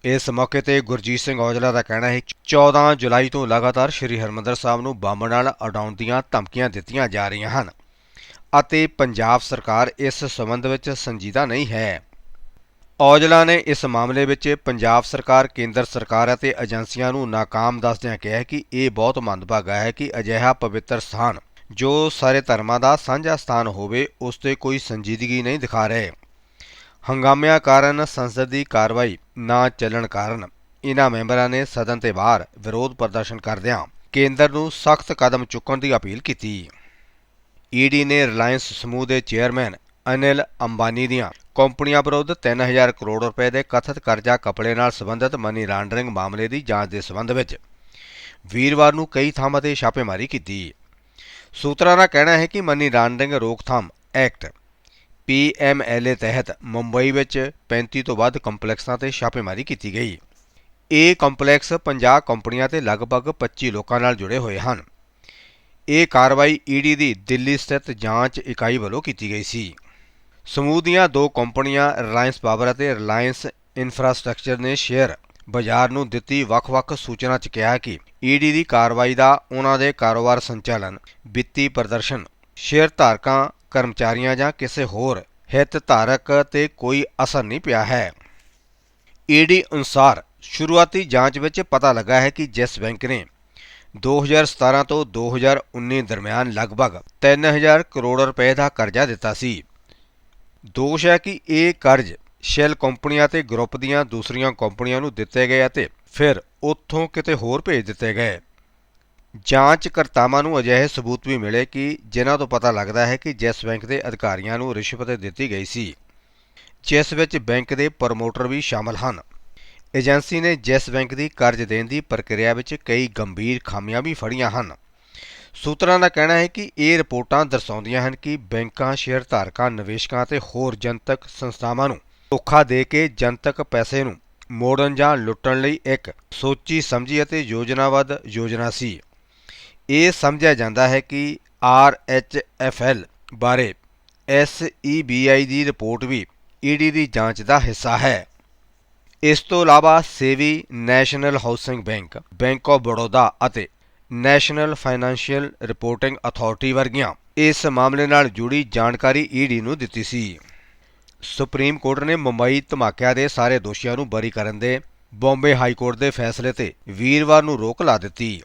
ਇਸ ਮੌਕੇ ਤੇ ਗੁਰਜੀਤ ਸਿੰਘ ਔਜਲਾ ਦਾ ਕਹਿਣਾ ਹੈ ਕਿ 14 ਜੁਲਾਈ ਤੋਂ ਲਗਾਤਾਰ ਸ੍ਰੀ ਹਰਮੰਦਰ ਸਾਹਿਬ ਨੂੰ ਬੰਬ ਨਾਲ ਉਡਾਉਣ ਦੀਆਂ ਧਮਕੀਆਂ ਦਿੱਤੀਆਂ ਜਾ ਰਹੀਆਂ ਹਨ ਅਤੇ ਪੰਜਾਬ ਸਰਕਾਰ ਇਸ ਸਬੰਧ ਵਿੱਚ ਸੰਜੀਦਾ ਨਹੀਂ ਹੈ। ਔਜਲਾ ਨੇ ਇਸ ਮਾਮਲੇ ਵਿੱਚ ਪੰਜਾਬ ਸਰਕਾਰ, ਕੇਂਦਰ ਸਰਕਾਰ ਅਤੇ ਏਜੰਸੀਆਂ ਨੂੰ ਨਾਕਾਮ ਦੱਸਦਿਆਂ ਕਿਹਾ ਕਿ ਇਹ ਬਹੁਤ ਮੰਦਭਾਗਾ ਹੈ ਕਿ ਅਜਿਹਾ ਪਵਿੱਤਰ ਸਥਾਨ ਜੋ ਸਾਰੇ ਧਰਮਾਂ ਦਾ ਸਾਂਝਾ ਸਥਾਨ ਹੋਵੇ, ਉਸ ਤੇ ਕੋਈ ਸੰਜੀਦਗੀ ਨਹੀਂ ਦਿਖਾ ਰਹੇ। ਹੰਗਾਮਿਆਂ ਕਾਰਨ ਸੰਸਦ ਦੀ ਕਾਰਵਾਈ ਨਾ ਚੱਲਣ ਕਾਰਨ ਇਹਨਾਂ ਮੈਂਬਰਾਂ ਨੇ ਸਦਨ ਤੇ ਬਾਹਰ ਵਿਰੋਧ ਪ੍ਰਦਰਸ਼ਨ ਕਰਦਿਆਂ ਕੇਂਦਰ ਨੂੰ ਸਖਤ ਕਦਮ ਚੁੱਕਣ ਦੀ ਅਪੀਲ ਕੀਤੀ। ਈਡੀ ਨੇ ਰਿਲਾਇੰਸ ਸਮੂਹ ਦੇ ਚੇਅਰਮੈਨ ਅਨਿਲ ਅੰਬਾਨੀ ਦੀਆਂ ਕੰਪਨੀਆਂ ਵਿਰੁੱਧ 3000 ਕਰੋੜ ਰੁਪਏ ਦੇ ਕਥਿਤ ਕਰਜ਼ਾ ਕਪੜੇ ਨਾਲ ਸੰਬੰਧਿਤ ਮਨੀ ਲਾਂਡਰਿੰਗ ਮਾਮਲੇ ਦੀ ਜਾਂਚ ਦੇ ਸਬੰਧ ਵਿੱਚ ਵੀਰਵਾਰ ਨੂੰ ਕਈ ਥਾਵਾਂ ਤੇ ਛਾਪੇਮਾਰੀ ਕੀਤੀ। ਸੂਤਰਾਂ ਦਾ ਕਹਿਣਾ ਹੈ ਕਿ ਮਨੀ ਲਾਂਡਰਿੰਗ ਰੋਕਥਾਮ ਐਕਟ ਪੀਐਮਐਲਏ ਤਹਿਤ ਮੁੰਬਈ ਵਿੱਚ 35 ਤੋਂ ਵੱਧ ਕੰਪਲੈਕਸਾਂ ਤੇ ਛਾਪੇਮਾਰੀ ਕੀਤੀ ਗਈ। ਇਹ ਕੰਪਲੈਕਸ 50 ਕੰਪਨੀਆਂ ਤੇ ਲਗਭਗ 25 ਲੋਕਾਂ ਨਾਲ ਜੁੜੇ ਹੋਏ ਹਨ। ਇਹ ਕਾਰਵਾਈ ਈਡੀ ਦੀ ਦਿੱਲੀ ਸਥਿਤ ਜਾਂਚ ਇਕਾਈ ਵੱਲੋਂ ਕੀਤੀ ਗਈ ਸੀ। ਸਮੂਹ ਦੀਆਂ ਦੋ ਕੰਪਨੀਆਂ ਰਿਲਾਇੰਸ ਪਾਵਰ ਅਤੇ ਰਿਲਾਇੰਸ ਇਨਫਰਾਸਟ੍ਰਕਚਰ ਨੇ ਸ਼ੇਅਰ ਬਾਜ਼ਾਰ ਨੂੰ ਦਿੱਤੀ ਵੱਖ-ਵੱਖ ਸੂਚਨਾ 'ਚ ਕਿਹਾ ਕਿ ਈਡੀ ਦੀ ਕਾਰਵਾਈ ਦਾ ਉਹਨਾਂ ਦੇ ਕਾਰੋਬਾਰ ਸੰਚਾਲਨ, ਵਿੱਤੀ ਪ੍ਰਦਰਸ਼ਨ ਸ਼ੇਅਰ ਧਾਰਕਾਂ ਕਰਮਚਾਰੀਆਂ ਜਾਂ ਕਿਸੇ ਹੋਰ ਹਿੱਤ ਧਾਰਕ ਤੇ ਕੋਈ ਅਸਰ ਨਹੀਂ ਪਿਆ ਹੈ। ਈਡੀ ਅਨੁਸਾਰ ਸ਼ੁਰੂਆਤੀ ਜਾਂਚ ਵਿੱਚ ਪਤਾ ਲੱਗਾ ਹੈ ਕਿ ਜਿਸ ਬੈਂਕ ਨੇ 2017 ਤੋਂ 2019 ਦਰਮਿਆਨ ਲਗਭਗ 3000 ਕਰੋੜ ਰੁਪਏ ਦਾ ਕਰਜ਼ਾ ਦਿੱਤਾ ਸੀ। ਦੋਸ਼ ਹੈ ਕਿ ਇਹ ਕਰਜ਼ ਸ਼ੈਲ ਕੰਪਨੀਆਂ ਤੇ ਗਰੁੱਪ ਦੀਆਂ ਦੂਸਰੀਆਂ ਕੰਪਨੀਆਂ ਨੂੰ ਦਿੱਤੇ ਗਏ ਅਤੇ ਫਿਰ ਉੱਥੋਂ ਕਿਤੇ ਹੋਰ ਭੇਜ ਦਿੱਤੇ ਗਏ। ਜਾਂਚ ਕਰਤਾਵਾਂ ਨੂੰ ਅਜਿਹੇ ਸਬੂਤ ਵੀ ਮਿਲੇ ਕਿ ਜਿਨ੍ਹਾਂ ਤੋਂ ਪਤਾ ਲੱਗਦਾ ਹੈ ਕਿ ਜਿਸ ਬੈਂਕ ਦੇ ਅਧਿਕਾਰੀਆਂ ਨੂੰ ਰਿਸ਼ਵਤ ਦਿੱਤੀ ਗਈ ਸੀ, ਜਿਸ ਵਿੱਚ ਬੈਂਕ ਦੇ ਪ੍ਰਮੋਟਰ ਵੀ ਸ਼ਾਮਲ ਹਨ। ਏਜੰਸੀ ਨੇ ਜੈਸ ਬੈਂਕ ਦੀ ਕਰਜ਼ ਦੇਣ ਦੀ ਪ੍ਰਕਿਰਿਆ ਵਿੱਚ ਕਈ ਗੰਭੀਰ ਖਾਮੀਆਂ ਵੀ ਫੜੀਆਂ ਹਨ। ਸੂਤਰਾਂ ਦਾ ਕਹਿਣਾ ਹੈ ਕਿ ਇਹ ਰਿਪੋਰਟਾਂ ਦਰਸਾਉਂਦੀਆਂ ਹਨ ਕਿ ਬੈਂਕਾਂ ਸ਼ੇਅਰ ਧਾਰਕਾਂ ਨਿਵੇਸ਼ਕਾਂ ਅਤੇ ਹੋਰ ਜਨਤਕ ਸੰਸਥਾਵਾਂ ਨੂੰ ਧੋਖਾ ਦੇ ਕੇ ਜਨਤਕ ਪੈਸੇ ਨੂੰ ਮੋੜਨ ਜਾਂ ਲੁੱਟਣ ਲਈ ਇੱਕ ਸੋਚੀ ਸਮਝੀ ਅਤੇ ਯੋਜਨਾਬੱਧ ਯੋਜਨਾ ਸੀ। ਇਹ ਸਮਝਿਆ ਜਾਂਦਾ ਹੈ ਕਿ ਆਰਐਚਐਫਐਲ ਬਾਰੇ ਐਸਈਬੀਆਈ ਦੀ ਰਿਪੋਰਟ ਵੀ ਈਡੀ ਦੀ ਜਾਂਚ ਦਾ ਹਿੱਸਾ ਹੈ। ਇਸ ਤੋਂ ਇਲਾਵਾ ਸੇਵੀ national housing bank bank of Baroda ਅਤੇ ਨੈਸ਼ਨਲ ਫਾਈਨੈਂਸ਼ੀਅਲ ਰਿਪੋਰਟਿੰਗ ਅਥਾਰਟੀ ਵਰਗੀਆਂ ਇਸ ਮਾਮਲੇ ਨਾਲ ਜੁੜੀ ਜਾਣਕਾਰੀ ਈਡੀ ਨੂੰ ਦਿੱਤੀ ਸੀ। ਸੁਪਰੀਮ ਕੋਰਟ ਨੇ ਮੁੰਬਈ ਧਮਾਕਿਆਂ ਦੇ ਸਾਰੇ ਦੋਸ਼ੀਆਂ ਨੂੰ ਬਰੀ ਕਰਨ ਦੇ ਬੰਬੇ ਹਾਈ ਕੋਰਟ ਦੇ ਫੈਸਲੇ ਤੇ ਵੀਰਵਾਰ ਨੂੰ ਰੋਕ ਲਾ ਦਿੱਤੀ।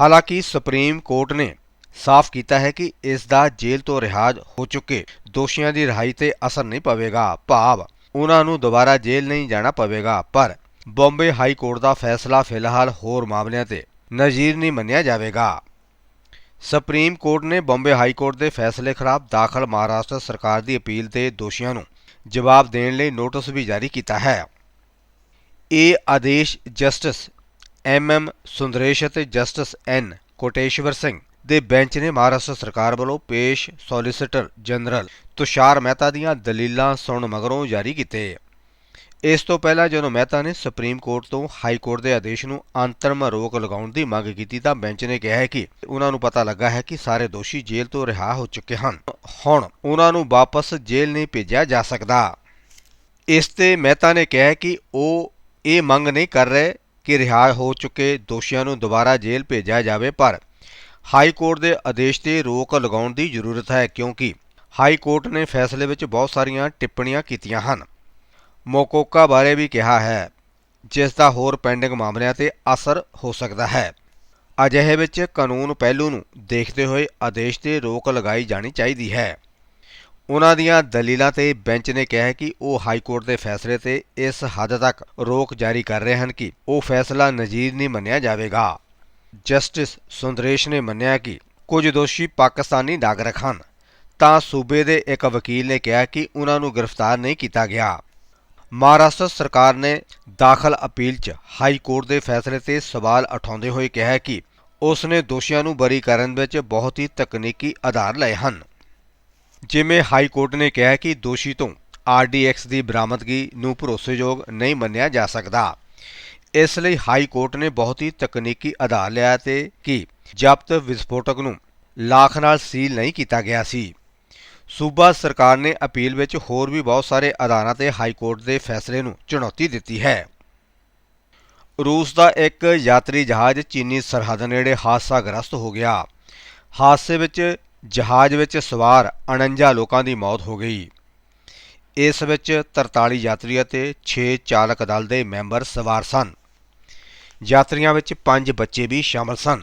ਹਾਲਾਂਕਿ ਸੁਪਰੀਮ ਕੋਰਟ ਨੇ ਸਾਫ਼ ਕੀਤਾ ਹੈ ਕਿ ਇਸ ਦਾ ਜੇਲ੍ਹ ਤੋਂ ਰਿਹਾਜ਼ ਹੋ ਚੁੱਕੇ ਦੋਸ਼ੀਆਂ ਦੀ ਰਿਹਾਈ ਤੇ ਅਸਰ ਨਹੀਂ ਪਵੇਗਾ। ਭਾਵ, ਉਹਨਾਂ ਨੂੰ ਦੁਬਾਰਾ ਜੇਲ੍ਹ ਨਹੀਂ ਜਾਣਾ ਪਵੇਗਾ, ਪਰ ਬੰਬੇ ਹਾਈ ਕੋਰਟ ਦਾ ਫੈਸਲਾ ਫਿਲਹਾਲ ਹੋਰ ਮਾਮਲਿਆਂ ਤੇ ਨਜ਼ੀਰ ਨਹੀਂ ਮੰਨਿਆ ਜਾਵੇਗਾ। ਸੁਪਰੀਮ ਕੋਰਟ ਨੇ ਬੰਬੇ ਹਾਈ ਕੋਰਟ ਦੇ ਫੈਸਲੇ ਖਿਲਾਫ ਦਾਖਲ ਮਹਾਰਾਸ਼ਟਰ ਸਰਕਾਰ ਦੀ ਅਪੀਲ ਤੇ ਦੋਸ਼ੀਆਂ ਨੂੰ ਜਵਾਬ ਦੇਣ ਲਈ ਨੋਟਿਸ ਵੀ ਜਾਰੀ ਕੀਤਾ ਹੈ। ਇਹ ਆਦੇਸ਼ ਜਸਟਿਸ ਐਮ. ਐਮ. ਸੁੰਦਰੇਸ਼ ਅਤੇ ਜਸਟਿਸ ਐਨ. ਕੋਟੇਸ਼ਵਰ ਸਿੰਘ ਦੇ ਬੈਂਚ ਨੇ ਮਹਾਰਾਸ਼ਟਰ ਸਰਕਾਰ ਵੱਲੋਂ ਪੇਸ਼ ਸੋਲਿਸਿਟਰ ਜਨਰਲ ਤੁਸ਼ਾਰ ਮਹਿਤਾ ਦੀਆਂ ਦਲੀਲਾਂ ਸੁਣਨ ਮਗਰੋਂ ਜਾਰੀ ਕੀਤੇ। ਇਸ ਤੋਂ ਪਹਿਲਾਂ ਜਦੋਂ ਮਹਿਤਾ ਨੇ ਸੁਪਰੀਮ ਕੋਰਟ ਤੋਂ ਹਾਈ ਕੋਰਟ ਦੇ ਆਦੇਸ਼ ਨੂੰ ਅੰਤਰਮ ਰੋਕ ਲਗਾਉਣ ਦੀ ਮੰਗ ਕੀਤੀ ਤਾਂ ਬੈਂਚ ਨੇ ਕਿਹਾ ਹੈ ਕਿ ਉਹਨਾਂ ਨੂੰ ਪਤਾ ਲੱਗਾ ਹੈ ਕਿ ਸਾਰੇ ਦੋਸ਼ੀ ਜੇਲ੍ਹ ਤੋਂ ਰਿਹਾ ਹੋ ਚੁੱਕੇ ਹਨ। ਹੁਣ ਉਹਨਾਂ ਨੂੰ ਵਾਪਸ ਜੇਲ੍ਹ ਨਹੀਂ ਭੇਜਿਆ ਜਾ ਸਕਦਾ। ਇਸ ਤੇ ਮਹਿਤਾ ਨੇ ਕਿਹਾ ਕਿ ਉਹ ਇਹ ਮੰਗ ਨਹੀਂ ਕਰ ਰਹੇ ਕਿ ਰਿਹਾ ਹੋ ਚੁੱਕੇ ਦੋਸ਼ੀਆਂ ਨੂੰ ਦੁਬਾਰਾ ਜੇਲ੍ਹ ਭੇਜਿਆ ਜਾਵੇ, ਪਰ ਹਾਈ ਕੋਰਟ ਦੇ ਆਦੇਸ਼ ਤੇ ਰੋਕ ਲਗਾਉਣ ਦੀ ਜ਼ਰੂਰਤ ਹੈ ਕਿਉਂਕਿ ਹਾਈ ਕੋਰਟ ਨੇ ਫੈਸਲੇ ਵਿੱਚ ਬਹੁਤ ਸਾਰੀਆਂ ਟਿੱਪਣੀਆਂ ਕੀਤੀਆਂ ਹਨ। ਮੋਕੋਕਾ ਬਾਰੇ ਵੀ ਕਿਹਾ ਹੈ, ਜਿਸ ਦਾ ਹੋਰ ਪੈਂਡਿੰਗ ਮਾਮਲਿਆਂ ਤੇ ਅਸਰ ਹੋ ਸਕਦਾ ਹੈ। ਅਜਿਹੇ ਵਿੱਚ ਕਾਨੂੰਨ ਪਹਿਲੂ ਨੂੰ ਦੇਖਦੇ ਹੋਏ ਆਦੇਸ਼ ਤੇ ਰੋਕ ਲਗਾਈ ਜਾਣੀ ਚਾਹੀਦੀ ਹੈ। ਉਹਨਾਂ ਦੀਆਂ ਦਲੀਲਾਂ ਤੇ ਬੈਂਚ ਨੇ ਕਿਹਾ ਕਿ ਉਹ ਹਾਈ ਕੋਰਟ ਦੇ ਫੈਸਲੇ ਤੇ ਇਸ ਹੱਦ ਤੱਕ ਰੋਕ ਜਾਰੀ ਕਰ ਰਹੇ ਹਨ ਕਿ ਉਹ ਫੈਸਲਾ ਨਜ਼ੀਰ ਨਹੀਂ ਮੰਨਿਆ ਜਾਵੇਗਾ। ਜਸਟਿਸ ਸੁੰਦਰੇਸ਼ ਨੇ ਮੰਨਿਆ ਕਿ ਕੁਝ ਦੋਸ਼ੀ ਪਾਕਿਸਤਾਨੀ ਨਾਗਰਿਕ ਹਨ। ਤਾਂ ਸੂਬੇ ਦੇ ਇੱਕ ਵਕੀਲ ਨੇ ਕਿਹਾ ਕਿ ਉਹਨਾਂ ਨੂੰ ਗ੍ਰਿਫਤਾਰ ਨਹੀਂ ਕੀਤਾ ਗਿਆ। ਮਹਾਰਾਸ਼ਟਰ ਸਰਕਾਰ ਨੇ ਦਾਖਲ ਅਪੀਲ 'ਚ ਹਾਈ ਕੋਰਟ ਦੇ ਫੈਸਲੇ ਤੇ ਸਵਾਲ ਉਠਾਉਂਦੇ ਹੋਏ ਕਿਹਾ ਕਿ ਉਸ ਨੇ ਦੋਸ਼ੀਆਂ ਨੂੰ ਬਰੀ ਕਰਨ ਵਿੱਚ ਬਹੁਤ ਹੀ ਤਕਨੀਕੀ ਆਧਾਰ ਲਏ ਹਨ। ਜਿਵੇਂ ਹਾਈ ਕੋਰਟ ਨੇ ਕਿਹਾ ਕਿ ਦੋਸ਼ੀ ਤੋਂ ਆਰਡੀਐਕਸ ਦੀ ਬਰਾਮਦਗੀ ਨੂੰ ਭਰੋਸੇਯੋਗ ਨਹੀਂ ਮੰਨਿਆ ਜਾ ਸਕਦਾ। ਇਸ ਲਈ ਹਾਈ ਕੋਰਟ ਨੇ ਬਹੁਤ ਹੀ ਤਕਨੀਕੀ ਆਧਾਰ ਲਿਆ ਤੇ ਕਿ ਜ਼ਬਤ ਵਿਸਫੋਟਕ ਨੂੰ ਲਾਖ ਨਾਲ ਸੀਲ ਨਹੀਂ ਕੀਤਾ ਗਿਆ ਸੀ। ਸੂਬਾ ਸਰਕਾਰ ਨੇ ਅਪੀਲ ਵਿੱਚ ਹੋਰ ਵੀ ਬਹੁਤ ਸਾਰੇ ਆਧਾਰਾਂ ਤੇ ਹਾਈ ਕੋਰਟ ਦੇ ਫੈਸਲੇ ਨੂੰ ਚੁਣੌਤੀ ਦਿੱਤੀ ਹੈ। ਰੂਸ ਦਾ ਇੱਕ ਯਾਤਰੀ ਜਹਾਜ਼ ਚੀਨੀ ਸਰਹੱਦ ਨੇੜੇ ਹਾਦਸਾਗ੍ਰਸਤ ਹੋ ਗਿਆ। ਹਾਦਸੇ ਵਿੱਚ ਜਹਾਜ਼ ਵਿੱਚ ਸਵਾਰ 49 ਲੋਕਾਂ ਦੀ ਮੌਤ ਹੋ ਗਈ। ਇਸ ਵਿੱਚ 43 ਯਾਤਰੀ ਅਤੇ 6 ਚਾਲਕ ਦਲ ਦੇ ਮੈਂਬਰ ਸਵਾਰ ਸਨ। ਯਾਤਰੀਆਂ ਵਿੱਚ 5 ਬੱਚੇ ਵੀ ਸ਼ਾਮਲ ਸਨ।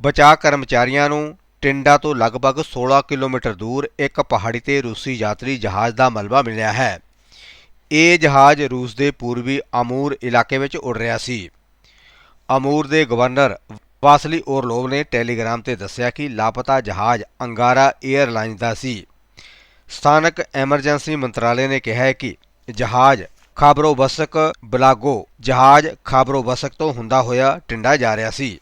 ਬਚਾਅ ਕਰਮਚਾਰੀਆਂ ਨੂੰ ਟਿੰਡਾ ਤੋਂ ਲਗਭਗ 16 ਕਿਲੋਮੀਟਰ ਦੂਰ ਇੱਕ ਪਹਾੜੀ ਤੇ ਰੂਸੀ ਯਾਤਰੀ ਜਹਾਜ਼ ਦਾ ਮਲਬਾ ਮਿਲਿਆ ਹੈ। ਇਹ ਜਹਾਜ਼ ਰੂਸ ਦੇ ਪੂਰਬੀ ਅਮੂਰ ਇਲਾਕੇ ਵਿੱਚ ਉੱਡ ਰਿਹਾ ਸੀ। ਅਮੂਰ ਦੇ ਗਵਰਨਰ ਵਾਸਲੀ ਓਰਲੋਵ ਨੇ ਟੈਲੀਗ੍ਰਾਮ ਤੇ ਦੱਸਿਆ ਕਿ ਲਾਪਤਾ ਜਹਾਜ਼ ਅੰਗਾਰਾ 에ਅਰਲਾਈਨਸ ਦਾ ਸੀ। ਸਥਾਨਕ ਐਮਰਜੈਂਸੀ ਮੰਤਰਾਲੇ ਨੇ ਕਿਹਾ ਹੈ ਕਿ ਜਹਾਜ਼ ਖਾਬਰੋਵਸਕ ਬਲਾਗੋ ਜਹਾਜ਼ ਖਾਬਰੋਵਸਕ ਤੋਂ ਹੁੰਦਾ ਹੋਇਆ ਟਿੰਡਾ ਜਾ ਰਿਹਾ ਸੀ।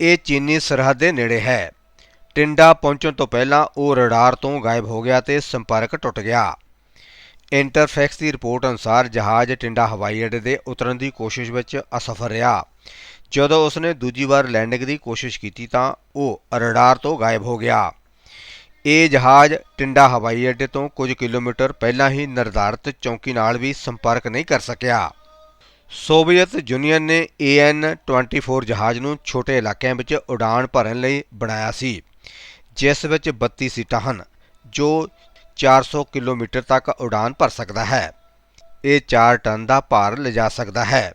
ਇਹ ਚੀਨੀ ਸਰਹੱਦ ਦੇ ਨੇੜੇ ਹੈ। ਟਿੰਡਾ ਪਹੁੰਚਣ ਤੋਂ ਪਹਿਲਾਂ ਉਹ ਰਡਾਰ ਤੋਂ ਗਾਇਬ ਹੋ ਗਿਆ ਤੇ ਸੰਪਰਕ ਟੁੱਟ ਗਿਆ। ਇੰਟਰਫੈਕਸ ਦੀ ਰਿਪੋਰਟ ਅਨੁਸਾਰ ਜਹਾਜ਼ ਟਿੰਡਾ ਹਵਾਈ ਅੱਡੇ ਦੇ ਉਤਰਨ ਦੀ ਕੋਸ਼ਿਸ਼ ਵਿੱਚ ਅਸਫਲ ਰਿਹਾ। ਜਦੋਂ ਉਸਨੇ ਦੂਜੀ ਵਾਰ ਲੈਂਡਿੰਗ ਦੀ ਕੋਸ਼ਿਸ਼ ਕੀਤੀ ਤਾਂ ਉਹ ਰਡਾਰ ਤੋਂ ਗਾਇਬ ਹੋ ਗਿਆ। ਇਹ ਜਹਾਜ਼ ਟਿੰਡਾ ਹਵਾਈ ਅੱਡੇ ਤੋਂ ਕੁਝ ਕਿਲੋਮੀਟਰ ਪਹਿਲਾਂ ਹੀ ਨਿਰਧਾਰਤ ਚੌਂਕੀ ਨਾਲ ਵੀ ਸੰਪਰਕ ਨਹੀਂ ਕਰ ਸਕਿਆ। ਸੋਵੀਅਤ ਯੂਨੀਅਨ ਨੇ AN-24 ਜਹਾਜ਼ ਨੂੰ ਛੋਟੇ ਇਲਾਕਿਆਂ ਵਿੱਚ ਉਡਾਣ ਭਰਨ ਲਈ ਬਣਾਇਆ ਸੀ, ਜਿਸ ਵਿੱਚ 32 ਸੀਟਾਂ ਹਨ, ਜੋ 400 ਕਿਲੋਮੀਟਰ ਤੱਕ ਉਡਾਨ ਭਰ ਸਕਦਾ ਹੈ। ਇਹ 4 ਟਨ ਦਾ ਭਾਰ ਲਿਜਾ ਸਕਦਾ ਹੈ।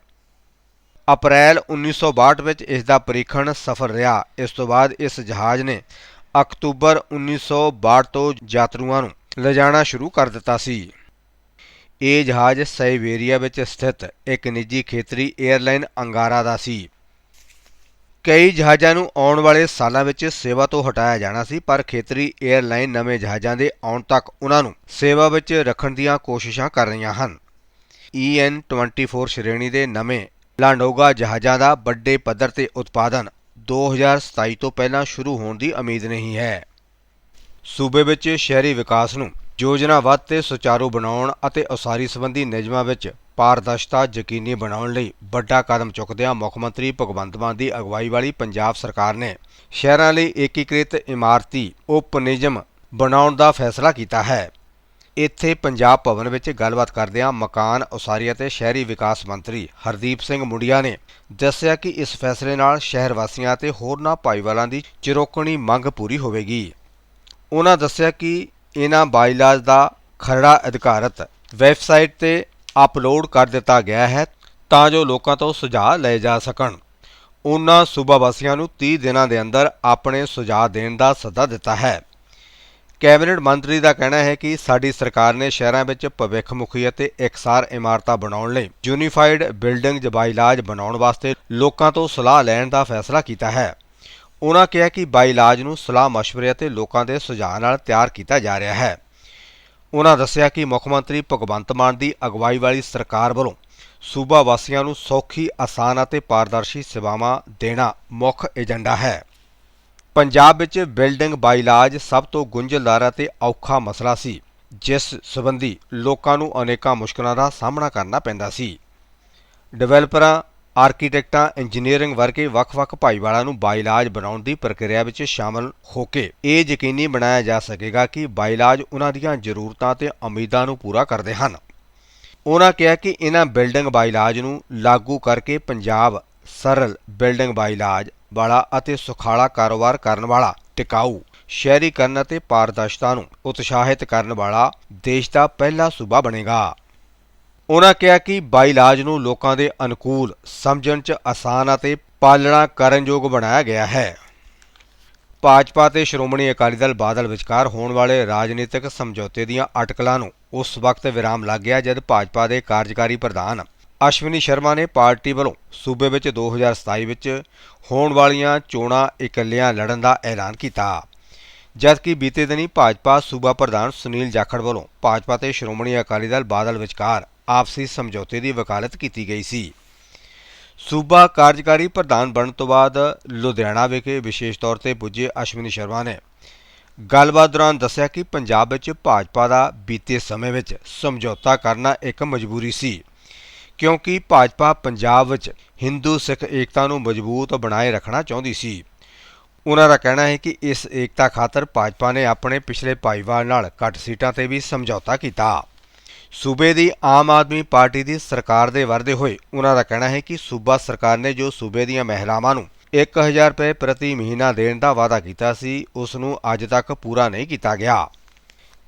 ਅਪ੍ਰੈਲ 1962 ਵਿੱਚ ਇਸ ਦਾ ਪਰੀਖਣ ਸਫਲ ਰਿਹਾ। ਇਸ ਤੋਂ ਬਾਅਦ ਇਸ ਜਹਾਜ਼ ਨੇ ਅਕਤੂਬਰ 1962 ਤੋਂ ਯਾਤਰੂਆਂ ਨੂੰ ਲਿਜਾਣਾ ਸ਼ੁਰੂ ਕਰ ਦਿੱਤਾ ਸੀ। ਇਹ ਜਹਾਜ਼ ਸਾਈਬੇਰੀਆ ਵਿੱਚ ਸਥਿਤ ਇੱਕ ਨਿੱਜੀ ਖੇਤਰੀ 에ਅਰਲਾਈਨ ਅੰਗਾਰਾ ਦਾ ਸੀ। ਕਈ ਜਹਾਜ਼ਾਂ ਨੂੰ ਆਉਣ ਵਾਲੇ ਸਾਲਾਂ ਵਿੱਚ ਸੇਵਾ ਤੋਂ ਹਟਾਇਆ ਜਾਣਾ ਸੀ, ਪਰ ਖੇਤਰੀ 에ਅਰਲਾਈਨ ਨਵੇਂ ਜਹਾਜ਼ਾਂ ਦੇ ਆਉਣ ਤੱਕ ਉਹਨਾਂ ਨੂੰ ਸੇਵਾ ਵਿੱਚ ਰੱਖਣ ਦੀਆਂ ਕੋਸ਼ਿਸ਼ਾਂ ਕਰ ਰਹੀਆਂ ਹਨ। EN-24 ਸ਼੍ਰੇਣੀ ਦੇ ਨਵੇਂ ਲਾਂਡੋਗਾ ਜਹਾਜ਼ਾਂ ਦਾ ਵੱਡੇ ਪੱਧਰ ਤੇ ਉਤਪਾਦਨ 2027 ਤੋਂ ਪਹਿਲਾਂ ਸ਼ੁਰੂ ਹੋਣ ਦੀ ਉਮੀਦ ਨਹੀਂ ਹੈ। ਸੂਬੇ ਵਿੱਚ ਸ਼ਹਿਰੀ ਵਿਕਾਸ ਨੂੰ ਯੋਜਨਾਬੱਧ ਤੇ ਸੁਚਾਰੂ ਬਣਾਉਣ ਅਤੇ ਉਸਾਰੀ ਸੰਬੰਧੀ ਨਿਯਮਾਂ ਵਿੱਚ ਪਾਰਦਰਸ਼ਤਾ ਯਕੀਨੀ ਬਣਾਉਣ ਲਈ ਵੱਡਾ ਕਦਮ ਚੁੱਕਦਿਆਂ ਮੁੱਖ ਮੰਤਰੀ ਭਗਵੰਤ ਮਾਨ ਦੀ ਅਗਵਾਈ ਵਾਲੀ ਪੰਜਾਬ ਸਰਕਾਰ ਨੇ ਸ਼ਹਿਰਾਂ ਲਈ ਏਕੀਕ੍ਰਿਤ ਇਮਾਰਤੀ ਉਪ ਨਿਯਮ ਬਣਾਉਣ ਦਾ ਫੈਸਲਾ ਕੀਤਾ ਹੈ। ਇੱਥੇ ਪੰਜਾਬ ਭਵਨ ਵਿੱਚ ਗੱਲਬਾਤ ਕਰਦਿਆਂ ਮਕਾਨ, ਉਸਾਰੀ ਅਤੇ ਸ਼ਹਿਰੀ ਵਿਕਾਸ ਮੰਤਰੀ ਹਰਦੀਪ ਸਿੰਘ ਮੁੰਡਿਆ ਨੇ ਦੱਸਿਆ ਕਿ ਇਸ ਫੈਸਲੇ ਨਾਲ ਸ਼ਹਿਰ ਵਾਸੀਆਂ ਅਤੇ ਹੋਰਨਾਂ ਭਾਈਵਾਲਾਂ ਦੀ ਚਿਰੋਕਣੀ ਮੰਗ ਪੂਰੀ ਹੋਵੇਗੀ। ਉਹਨਾਂ ਦੱਸਿਆ ਕਿ ਇਹਨਾਂ ਬਾਈਲਾਜ਼ ਦਾ ਖਰੜਾ ਅਧਿਕਾਰਤ ਵੈਬਸਾਈਟ ਤੇ ਅਪਲੋਡ ਕਰ ਦਿੱਤਾ ਗਿਆ ਹੈ ਤਾਂ ਜੋ ਲੋਕਾਂ ਤੋਂ ਸੁਝਾਅ ਲਏ ਜਾ ਸਕਣ। ਉਹਨਾਂ ਸੂਬਾ ਵਾਸੀਆਂ ਨੂੰ 30 ਦਿਨਾਂ ਦੇ ਅੰਦਰ ਆਪਣੇ ਸੁਝਾਅ ਦੇਣ ਦਾ ਸੱਦਾ ਦਿੱਤਾ ਹੈ। ਕੈਬਨਿਟ ਮੰਤਰੀ ਦਾ ਕਹਿਣਾ ਹੈ ਕਿ ਸਾਡੀ ਸਰਕਾਰ ਨੇ ਸ਼ਹਿਰਾਂ ਵਿੱਚ ਭਵਿੱਖਮੁਖੀ ਅਤੇ ਇਕਸਾਰ ਇਮਾਰਤਾਂ ਬਣਾਉਣ ਲਈ ਯੂਨੀਫਾਈਡ ਬਿਲਡਿੰਗ ਬਾਈਲਾਜ ਬਣਾਉਣ ਵਾਸਤੇ ਲੋਕਾਂ ਤੋਂ ਸਲਾਹ ਲੈਣ ਦਾ ਫੈਸਲਾ ਕੀਤਾ ਹੈ। ਉਹਨਾਂ ਕਿਹਾ ਕਿ ਬਾਈਲਾਜ ਨੂੰ ਸਲਾਹ مشਵਰੇ ਅਤੇ ਲੋਕਾਂ ਦੇ ਸੁਝਾਅ ਨਾਲ ਤਿਆਰ ਕੀਤਾ ਜਾ ਰਿਹਾ ਹੈ। ਉਹਨਾਂ ਦੱਸਿਆ ਕਿ ਮੁੱਖ ਮੰਤਰੀ ਭਗਵੰਤ ਮਾਨ ਦੀ ਅਗਵਾਈ ਵਾਲੀ ਸਰਕਾਰ ਵੱਲੋਂ ਸੂਬਾ ਵਾਸੀਆਂ ਨੂੰ ਸੌਖੀ, ਆਸਾਨ ਅਤੇ ਪਾਰਦਰਸ਼ੀ ਸੇਵਾਵਾਂ ਦੇਣਾ ਮੁੱਖ ਏਜੰਡਾ ਹੈ। ਪੰਜਾਬ ਵਿੱਚ ਬਿਲਡਿੰਗ ਬਾਈਲਾਜ ਸਭ ਤੋਂ ਗੁੰਝਲਦਾਰ ਅਤੇ ਔਖਾ ਮਸਲਾ ਸੀ, ਜਿਸ ਸੰਬੰਧੀ ਲੋਕਾਂ ਨੂੰ ਅਨੇਕਾਂ ਮੁਸ਼ਕਲਾਂ ਦਾ ਸਾਹਮਣਾ ਕਰਨਾ ਪੈਂਦਾ ਸੀ। ਡਿਵੈਲਪਰਾਂ, ਆਰਕੀਟੈਕਟਾਂ, ਇੰਜੀਨੀਅਰਿੰਗ ਵਰਗੇ ਵੱਖ-ਵੱਖ ਭਾਈਵਾਲਾਂ ਨੂੰ ਬਾਈਲਾਜ ਬਣਾਉਣ ਦੀ ਪ੍ਰਕਿਰਿਆ ਵਿੱਚ ਸ਼ਾਮਲ ਹੋ ਕੇ ਇਹ ਯਕੀਨੀ ਬਣਾਇਆ ਜਾ ਸਕੇਗਾ ਕਿ ਬਾਈਲਾਜ ਉਹਨਾਂ ਦੀਆਂ ਜ਼ਰੂਰਤਾਂ ਤੇ ਉਮੀਦਾਂ ਨੂੰ ਪੂਰਾ ਕਰਦੇ ਹਨ। ਉਹਨਾਂ ਕਿਹਾ ਕਿ ਇਹਨਾਂ ਬਿਲਡਿੰਗ ਬਾਈਲਾਜ ਨੂੰ ਲਾਗੂ ਕਰਕੇ ਪੰਜਾਬ ਸਰਲ ਬਿਲਡਿੰਗ ਬਾਈਲਾਜ ਵਾਲਾ ਅਤੇ ਸੁਖਾਲਾ ਕਾਰੋਬਾਰ ਕਰਨ ਵਾਲਾ ਟਿਕਾਊ ਸ਼ਹਿਰੀਕਰਨ ਅਤੇ ਪਾਰਦਰਸ਼ਤਾ ਨੂੰ ਉਤਸ਼ਾਹਿਤ ਕਰਨ ਵਾਲਾ ਦੇਸ਼ ਦਾ ਪਹਿਲਾ ਸੂਬਾ ਬਣੇਗਾ। ਉਹਨਾਂ ਕਿਹਾ ਕਿ ਬਾਈਲਾਜ ਨੂੰ ਲੋਕਾਂ ਦੇ ਅਨੁਕੂਲ ਸਮਝਣ 'ਚ ਆਸਾਨ ਅਤੇ ਪਾਲਣਾ ਕਰਨਯੋਗ ਬਣਾਇਆ ਗਿਆ ਹੈ। ਭਾਜਪਾ ਤੇ ਸ਼੍ਰੋਮਣੀ ਅਕਾਲੀ ਦਲ ਬਾਦਲ ਵਿਚਕਾਰ ਹੋਣ ਵਾਲੇ ਰਾਜਨੀਤਿਕ ਸਮਝੌਤੇ ਦੀਆਂ ਅਟਕਲਾਂ ਨੂੰ ਉਸ ਵਕਤ ਵਿਰਾਮ ਲੱਗ ਗਿਆ ਜਦ ਭਾਜਪਾ ਦੇ ਕਾਰਜਕਾਰੀ ਪ੍ਰਧਾਨ ਅਸ਼ਵਨੀ ਸ਼ਰਮਾ ਨੇ ਪਾਰਟੀ ਵੱਲੋਂ ਸੂਬੇ ਵਿੱਚ 2027 ਵਿੱਚ ਹੋਣ ਵਾਲੀਆਂ ਚੋਣਾਂ ਇਕੱਲਿਆਂ ਲੜਨ ਦਾ ਐਲਾਨ ਕੀਤਾ। ਜਦਕਿ ਬੀਤੇ ਦਿਨੀ ਭਾਜਪਾ ਸੂਬਾ ਪ੍ਰਧਾਨ ਸੁਨੀਲ ਜਾਖੜ ਵੱਲੋਂ ਭਾਜਪਾ ਤੇ ਸ਼੍ਰੋਮਣੀ ਅਕਾਲੀ ਦਲ ਬਾਦਲ ਵਿਚਕਾਰ ਆਪਸੀ ਸਮਝੌਤੇ ਦੀ ਵਕਾਲਤ ਕੀਤੀ ਗਈ ਸੀ। ਸੂਬਾ ਕਾਰਜਕਾਰੀ ਪ੍ਰਧਾਨ ਬਣਨ ਤੋਂ ਬਾਅਦ ਲੁਧਿਆਣਾ ਵਿਖੇ ਵਿਸ਼ੇਸ਼ ਤੌਰ ਤੇ ਪੁੱਜੇ ਅਸ਼ਵਨੀ ਸ਼ਰਮਾ ਨੇ। ਗੱਲਬਾਤ ਦੌਰਾਨ ਦੱਸਿਆ ਕਿ ਪੰਜਾਬ ਵਿੱਚ ਭਾਜਪਾ ਦਾ ਬੀਤੇ ਸਮੇਂ ਵਿੱਚ ਸਮਝੌਤਾ ਕਰਨਾ ਇੱਕ ਮਜਬੂਰੀ ਸੀ। ਕਿਉਂਕਿ ਭਾਜਪਾ ਪੰਜਾਬ ਵਿੱਚ ਹਿੰਦੂ, ਸਿੱਖ ਏਕਤਾ ਨੂੰ ਮਜ਼ਬੂਤ ਬਣਾਏ ਰੱਖਣਾ ਚਾਹੁੰਦੀ ਸੀ। ਉਹਨਾਂ ਦਾ ਕਹਿਣਾ ਹੈ ਕਿ ਇਸ ਏਕਤਾ ਖਾਤਰ ਭਾਜਪਾ ਨੇ ਆਪਣੇ ਪਿਛਲੇ ਭਾਈਵਾਲ ਨਾਲ ਘੱਟ ਸੀਟਾਂ ਤੇ ਵੀ ਸਮਝੌਤਾ ਕੀਤਾ। ਸੂਬੇ ਦੀ ਆਮ ਆਦਮੀ ਪਾਰਟੀ ਦੀ ਸਰਕਾਰ ਦੇ ਵਰਦੇ ਹੋਏ ਉਹਨਾਂ ਦਾ ਕਹਿਣਾ ਹੈ ਕਿ ਸੂਬਾ ਸਰਕਾਰ ਨੇ ਜੋ ਸੂਬੇ ਦੀਆਂ ਮਹਿਲਾਵਾਂ ਨੂੰ 1000 ਰੁਪਏ ਪ੍ਰਤੀ ਮਹੀਨਾ ਦੇਣ ਦਾ ਵਾਅਦਾ ਕੀਤਾ ਸੀ, ਉਸ ਨੂੰ ਅੱਜ ਤੱਕ ਪੂਰਾ ਨਹੀਂ ਕੀਤਾ ਗਿਆ।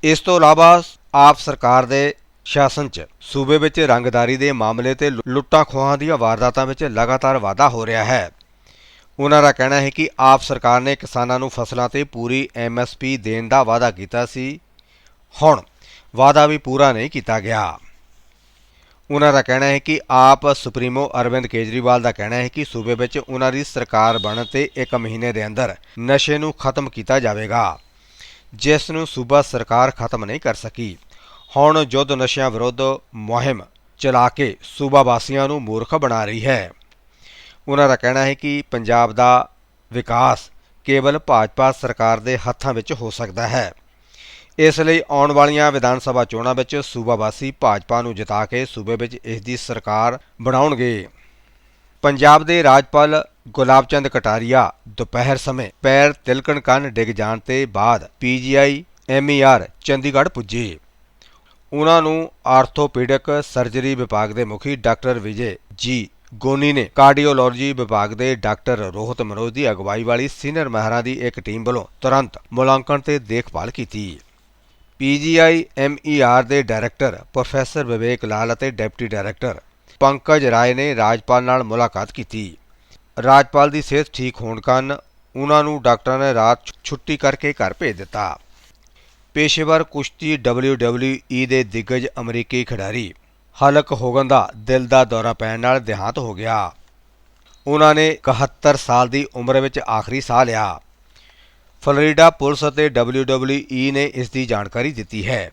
ਇਸ ਤੋਂ ਇਲਾਵਾ ਆਪ ਸਰਕਾਰ ਦੇ ਸ਼ਾਸਨ 'ਚ। ਸੂਬੇ ਵਿੱਚ ਰੰਗਦਾਰੀ ਦੇ ਮਾਮਲੇ ਤੇ ਲੁੱਟਾਂ ਖੋਹਾਂ ਦੀਆਂ ਵਾਰਦਾਤਾਂ ਵਿੱਚ ਲਗਾਤਾਰ ਵਾਧਾ ਹੋ ਰਿਹਾ ਹੈ। ਉਹਨਾਂ ਦਾ ਕਹਿਣਾ ਹੈ ਕਿ ਆਪ ਸਰਕਾਰ ਨੇ ਕਿਸਾਨਾਂ ਨੂੰ ਫਸਲਾਂ ਤੇ ਪੂਰੀ ਐਮਐਸਪੀ ਦੇਣ ਦਾ ਵਾਅਦਾ ਕੀਤਾ ਸੀ। ਹੁਣ ਵਾਅਦਾ ਵੀ ਪੂਰਾ ਨਹੀਂ ਕੀਤਾ ਗਿਆ। ਉਹਨਾਂ ਦਾ ਕਹਿਣਾ ਹੈ ਕਿ ਆਪ ਸੁਪਰੀਮੋ ਅਰਵਿੰਦ ਕੇਜਰੀਵਾਲ ਦਾ ਕਹਿਣਾ ਹੈ ਕਿ ਸੂਬੇ ਵਿੱਚ ਉਹਨਾਂ ਦੀ ਸਰਕਾਰ ਬਣਨ ਤੇ 1 ਮਹੀਨੇ ਦੇ ਅੰਦਰ ਨਸ਼ੇ ਨੂੰ ਖਤਮ ਕੀਤਾ ਜਾਵੇਗਾ। ਜਿਸ ਨੂੰ ਸੂਬਾ ਸਰਕਾਰ ਖਤਮ ਨਹੀਂ ਕਰ ਸਕੀ। ਹੁਣ ਯੁੱਧ ਨਸ਼ਿਆਂ ਵਿਰੁੱਧ ਮੁਹਿੰਮ ਚਲਾ ਕੇ ਸੂਬਾ ਵਾਸੀਆਂ ਨੂੰ ਮੂਰਖ ਬਣਾ ਰਹੀ ਹੈ। ਉਹਨਾਂ ਦਾ ਕਹਿਣਾ ਹੈ ਕਿ ਪੰਜਾਬ ਦਾ ਵਿਕਾਸ ਕੇਵਲ ਭਾਜਪਾ ਸਰਕਾਰ ਦੇ ਹੱਥਾਂ ਵਿੱਚ ਹੋ ਸਕਦਾ ਹੈ। ਇਸ ਲਈ ਆਉਣ ਵਾਲੀਆਂ ਵਿਧਾਨ ਸਭਾ ਚੋਣਾਂ ਵਿੱਚ ਸੂਬਾ ਵਾਸੀ ਭਾਜਪਾ ਨੂੰ ਜਿਤਾ ਕੇ ਸੂਬੇ ਵਿੱਚ ਇਸ ਦੀ ਸਰਕਾਰ ਬਣਾਉਣਗੇ। ਪੰਜਾਬ ਦੇ ਰਾਜਪਾਲ ਗੁਲਾਬ ਚੰਦ ਕਟਾਰੀਆ ਦੁਪਹਿਰ ਸਮੇਂ ਪੈਰ ਤਿਲਕਣ ਕੰਨ ਡਿੱਗ ਜਾਣ ਤੇ ਬਾਅਦ ਪੀਜੀਆਈ ਐਮਈਆਰ ਚੰਡੀਗੜ੍ਹ ਪੁੱਜੇ। ਉਹਨਾਂ ਨੂੰ ਆਰਥੋਪੀਡਿਕ ਸਰਜਰੀ ਵਿਭਾਗ ਦੇ ਮੁਖੀ ਡਾਕਟਰ ਵਿਜੇ ਜੀ ਗੋਨੀ ਨੇ ਕਾਰਡੀਓਲੋਜੀ ਵਿਭਾਗ ਦੇ ਡਾਕਟਰ ਰੋਹਿਤ ਮਨੋਜ ਦੀ ਅਗਵਾਈ ਵਾਲੀ ਸੀਨੀਅਰ ਮਾਹਰਾਂ ਦੀ ਇੱਕ ਟੀਮ ਵੱਲੋਂ ਤੁਰੰਤ ਮੁਲਾਂਕਣ ਤੇ ਦੇਖਭਾਲ ਕੀਤੀ। ਪੀਜੀਆਈ ਐਮਈਆਰ ਦੇ ਡਾਇਰੈਕਟਰ ਪ੍ਰੋਫੈਸਰ ਵਿਵੇਕ ਲਾਲ ਅਤੇ ਡਿਪਟੀ ਡਾਇਰੈਕਟਰ ਪੰਕਜ ਰਾਏ ਨੇ ਰਾਜਪਾਲ ਨਾਲ ਮੁਲਾਕਾਤ ਕੀਤੀ। ਰਾਜਪਾਲ ਦੀ ਸਿਹਤ ਠੀਕ ਹੋਣ ਕਾਰਨ ਉਹਨਾਂ ਨੂੰ ਡਾਕਟਰਾਂ ਨੇ ਰਾਤ ਛੁੱਟੀ ਕਰਕੇ ਘਰ ਭੇਜ ਦਿੱਤਾ। ਪੇਸ਼ੇਵਰ ਕੁਸ਼ਤੀ WWE ਦੇ ਦਿੱਗਜ ਅਮਰੀਕੀ ਖਿਡਾਰੀ ਹਲਕ ਹੋਗਨ ਦਾ ਦਿਲ ਦਾ ਦੌਰਾ ਪੈਣ ਨਾਲ ਦੇਹਾਂਤ ਹੋ ਗਿਆ। ਉਹਨਾਂ ਨੇ 71 ਸਾਲ ਦੀ ਉਮਰ ਵਿੱਚ ਆਖਰੀ ਸਾਹ ਲਿਆ। ਫਲੋਰੀਡਾ ਪੁਲਿਸ ਅਤੇ WWE ਨੇ ਇਸ ਦੀ ਜਾਣਕਾਰੀ ਦਿੱਤੀ ਹੈ।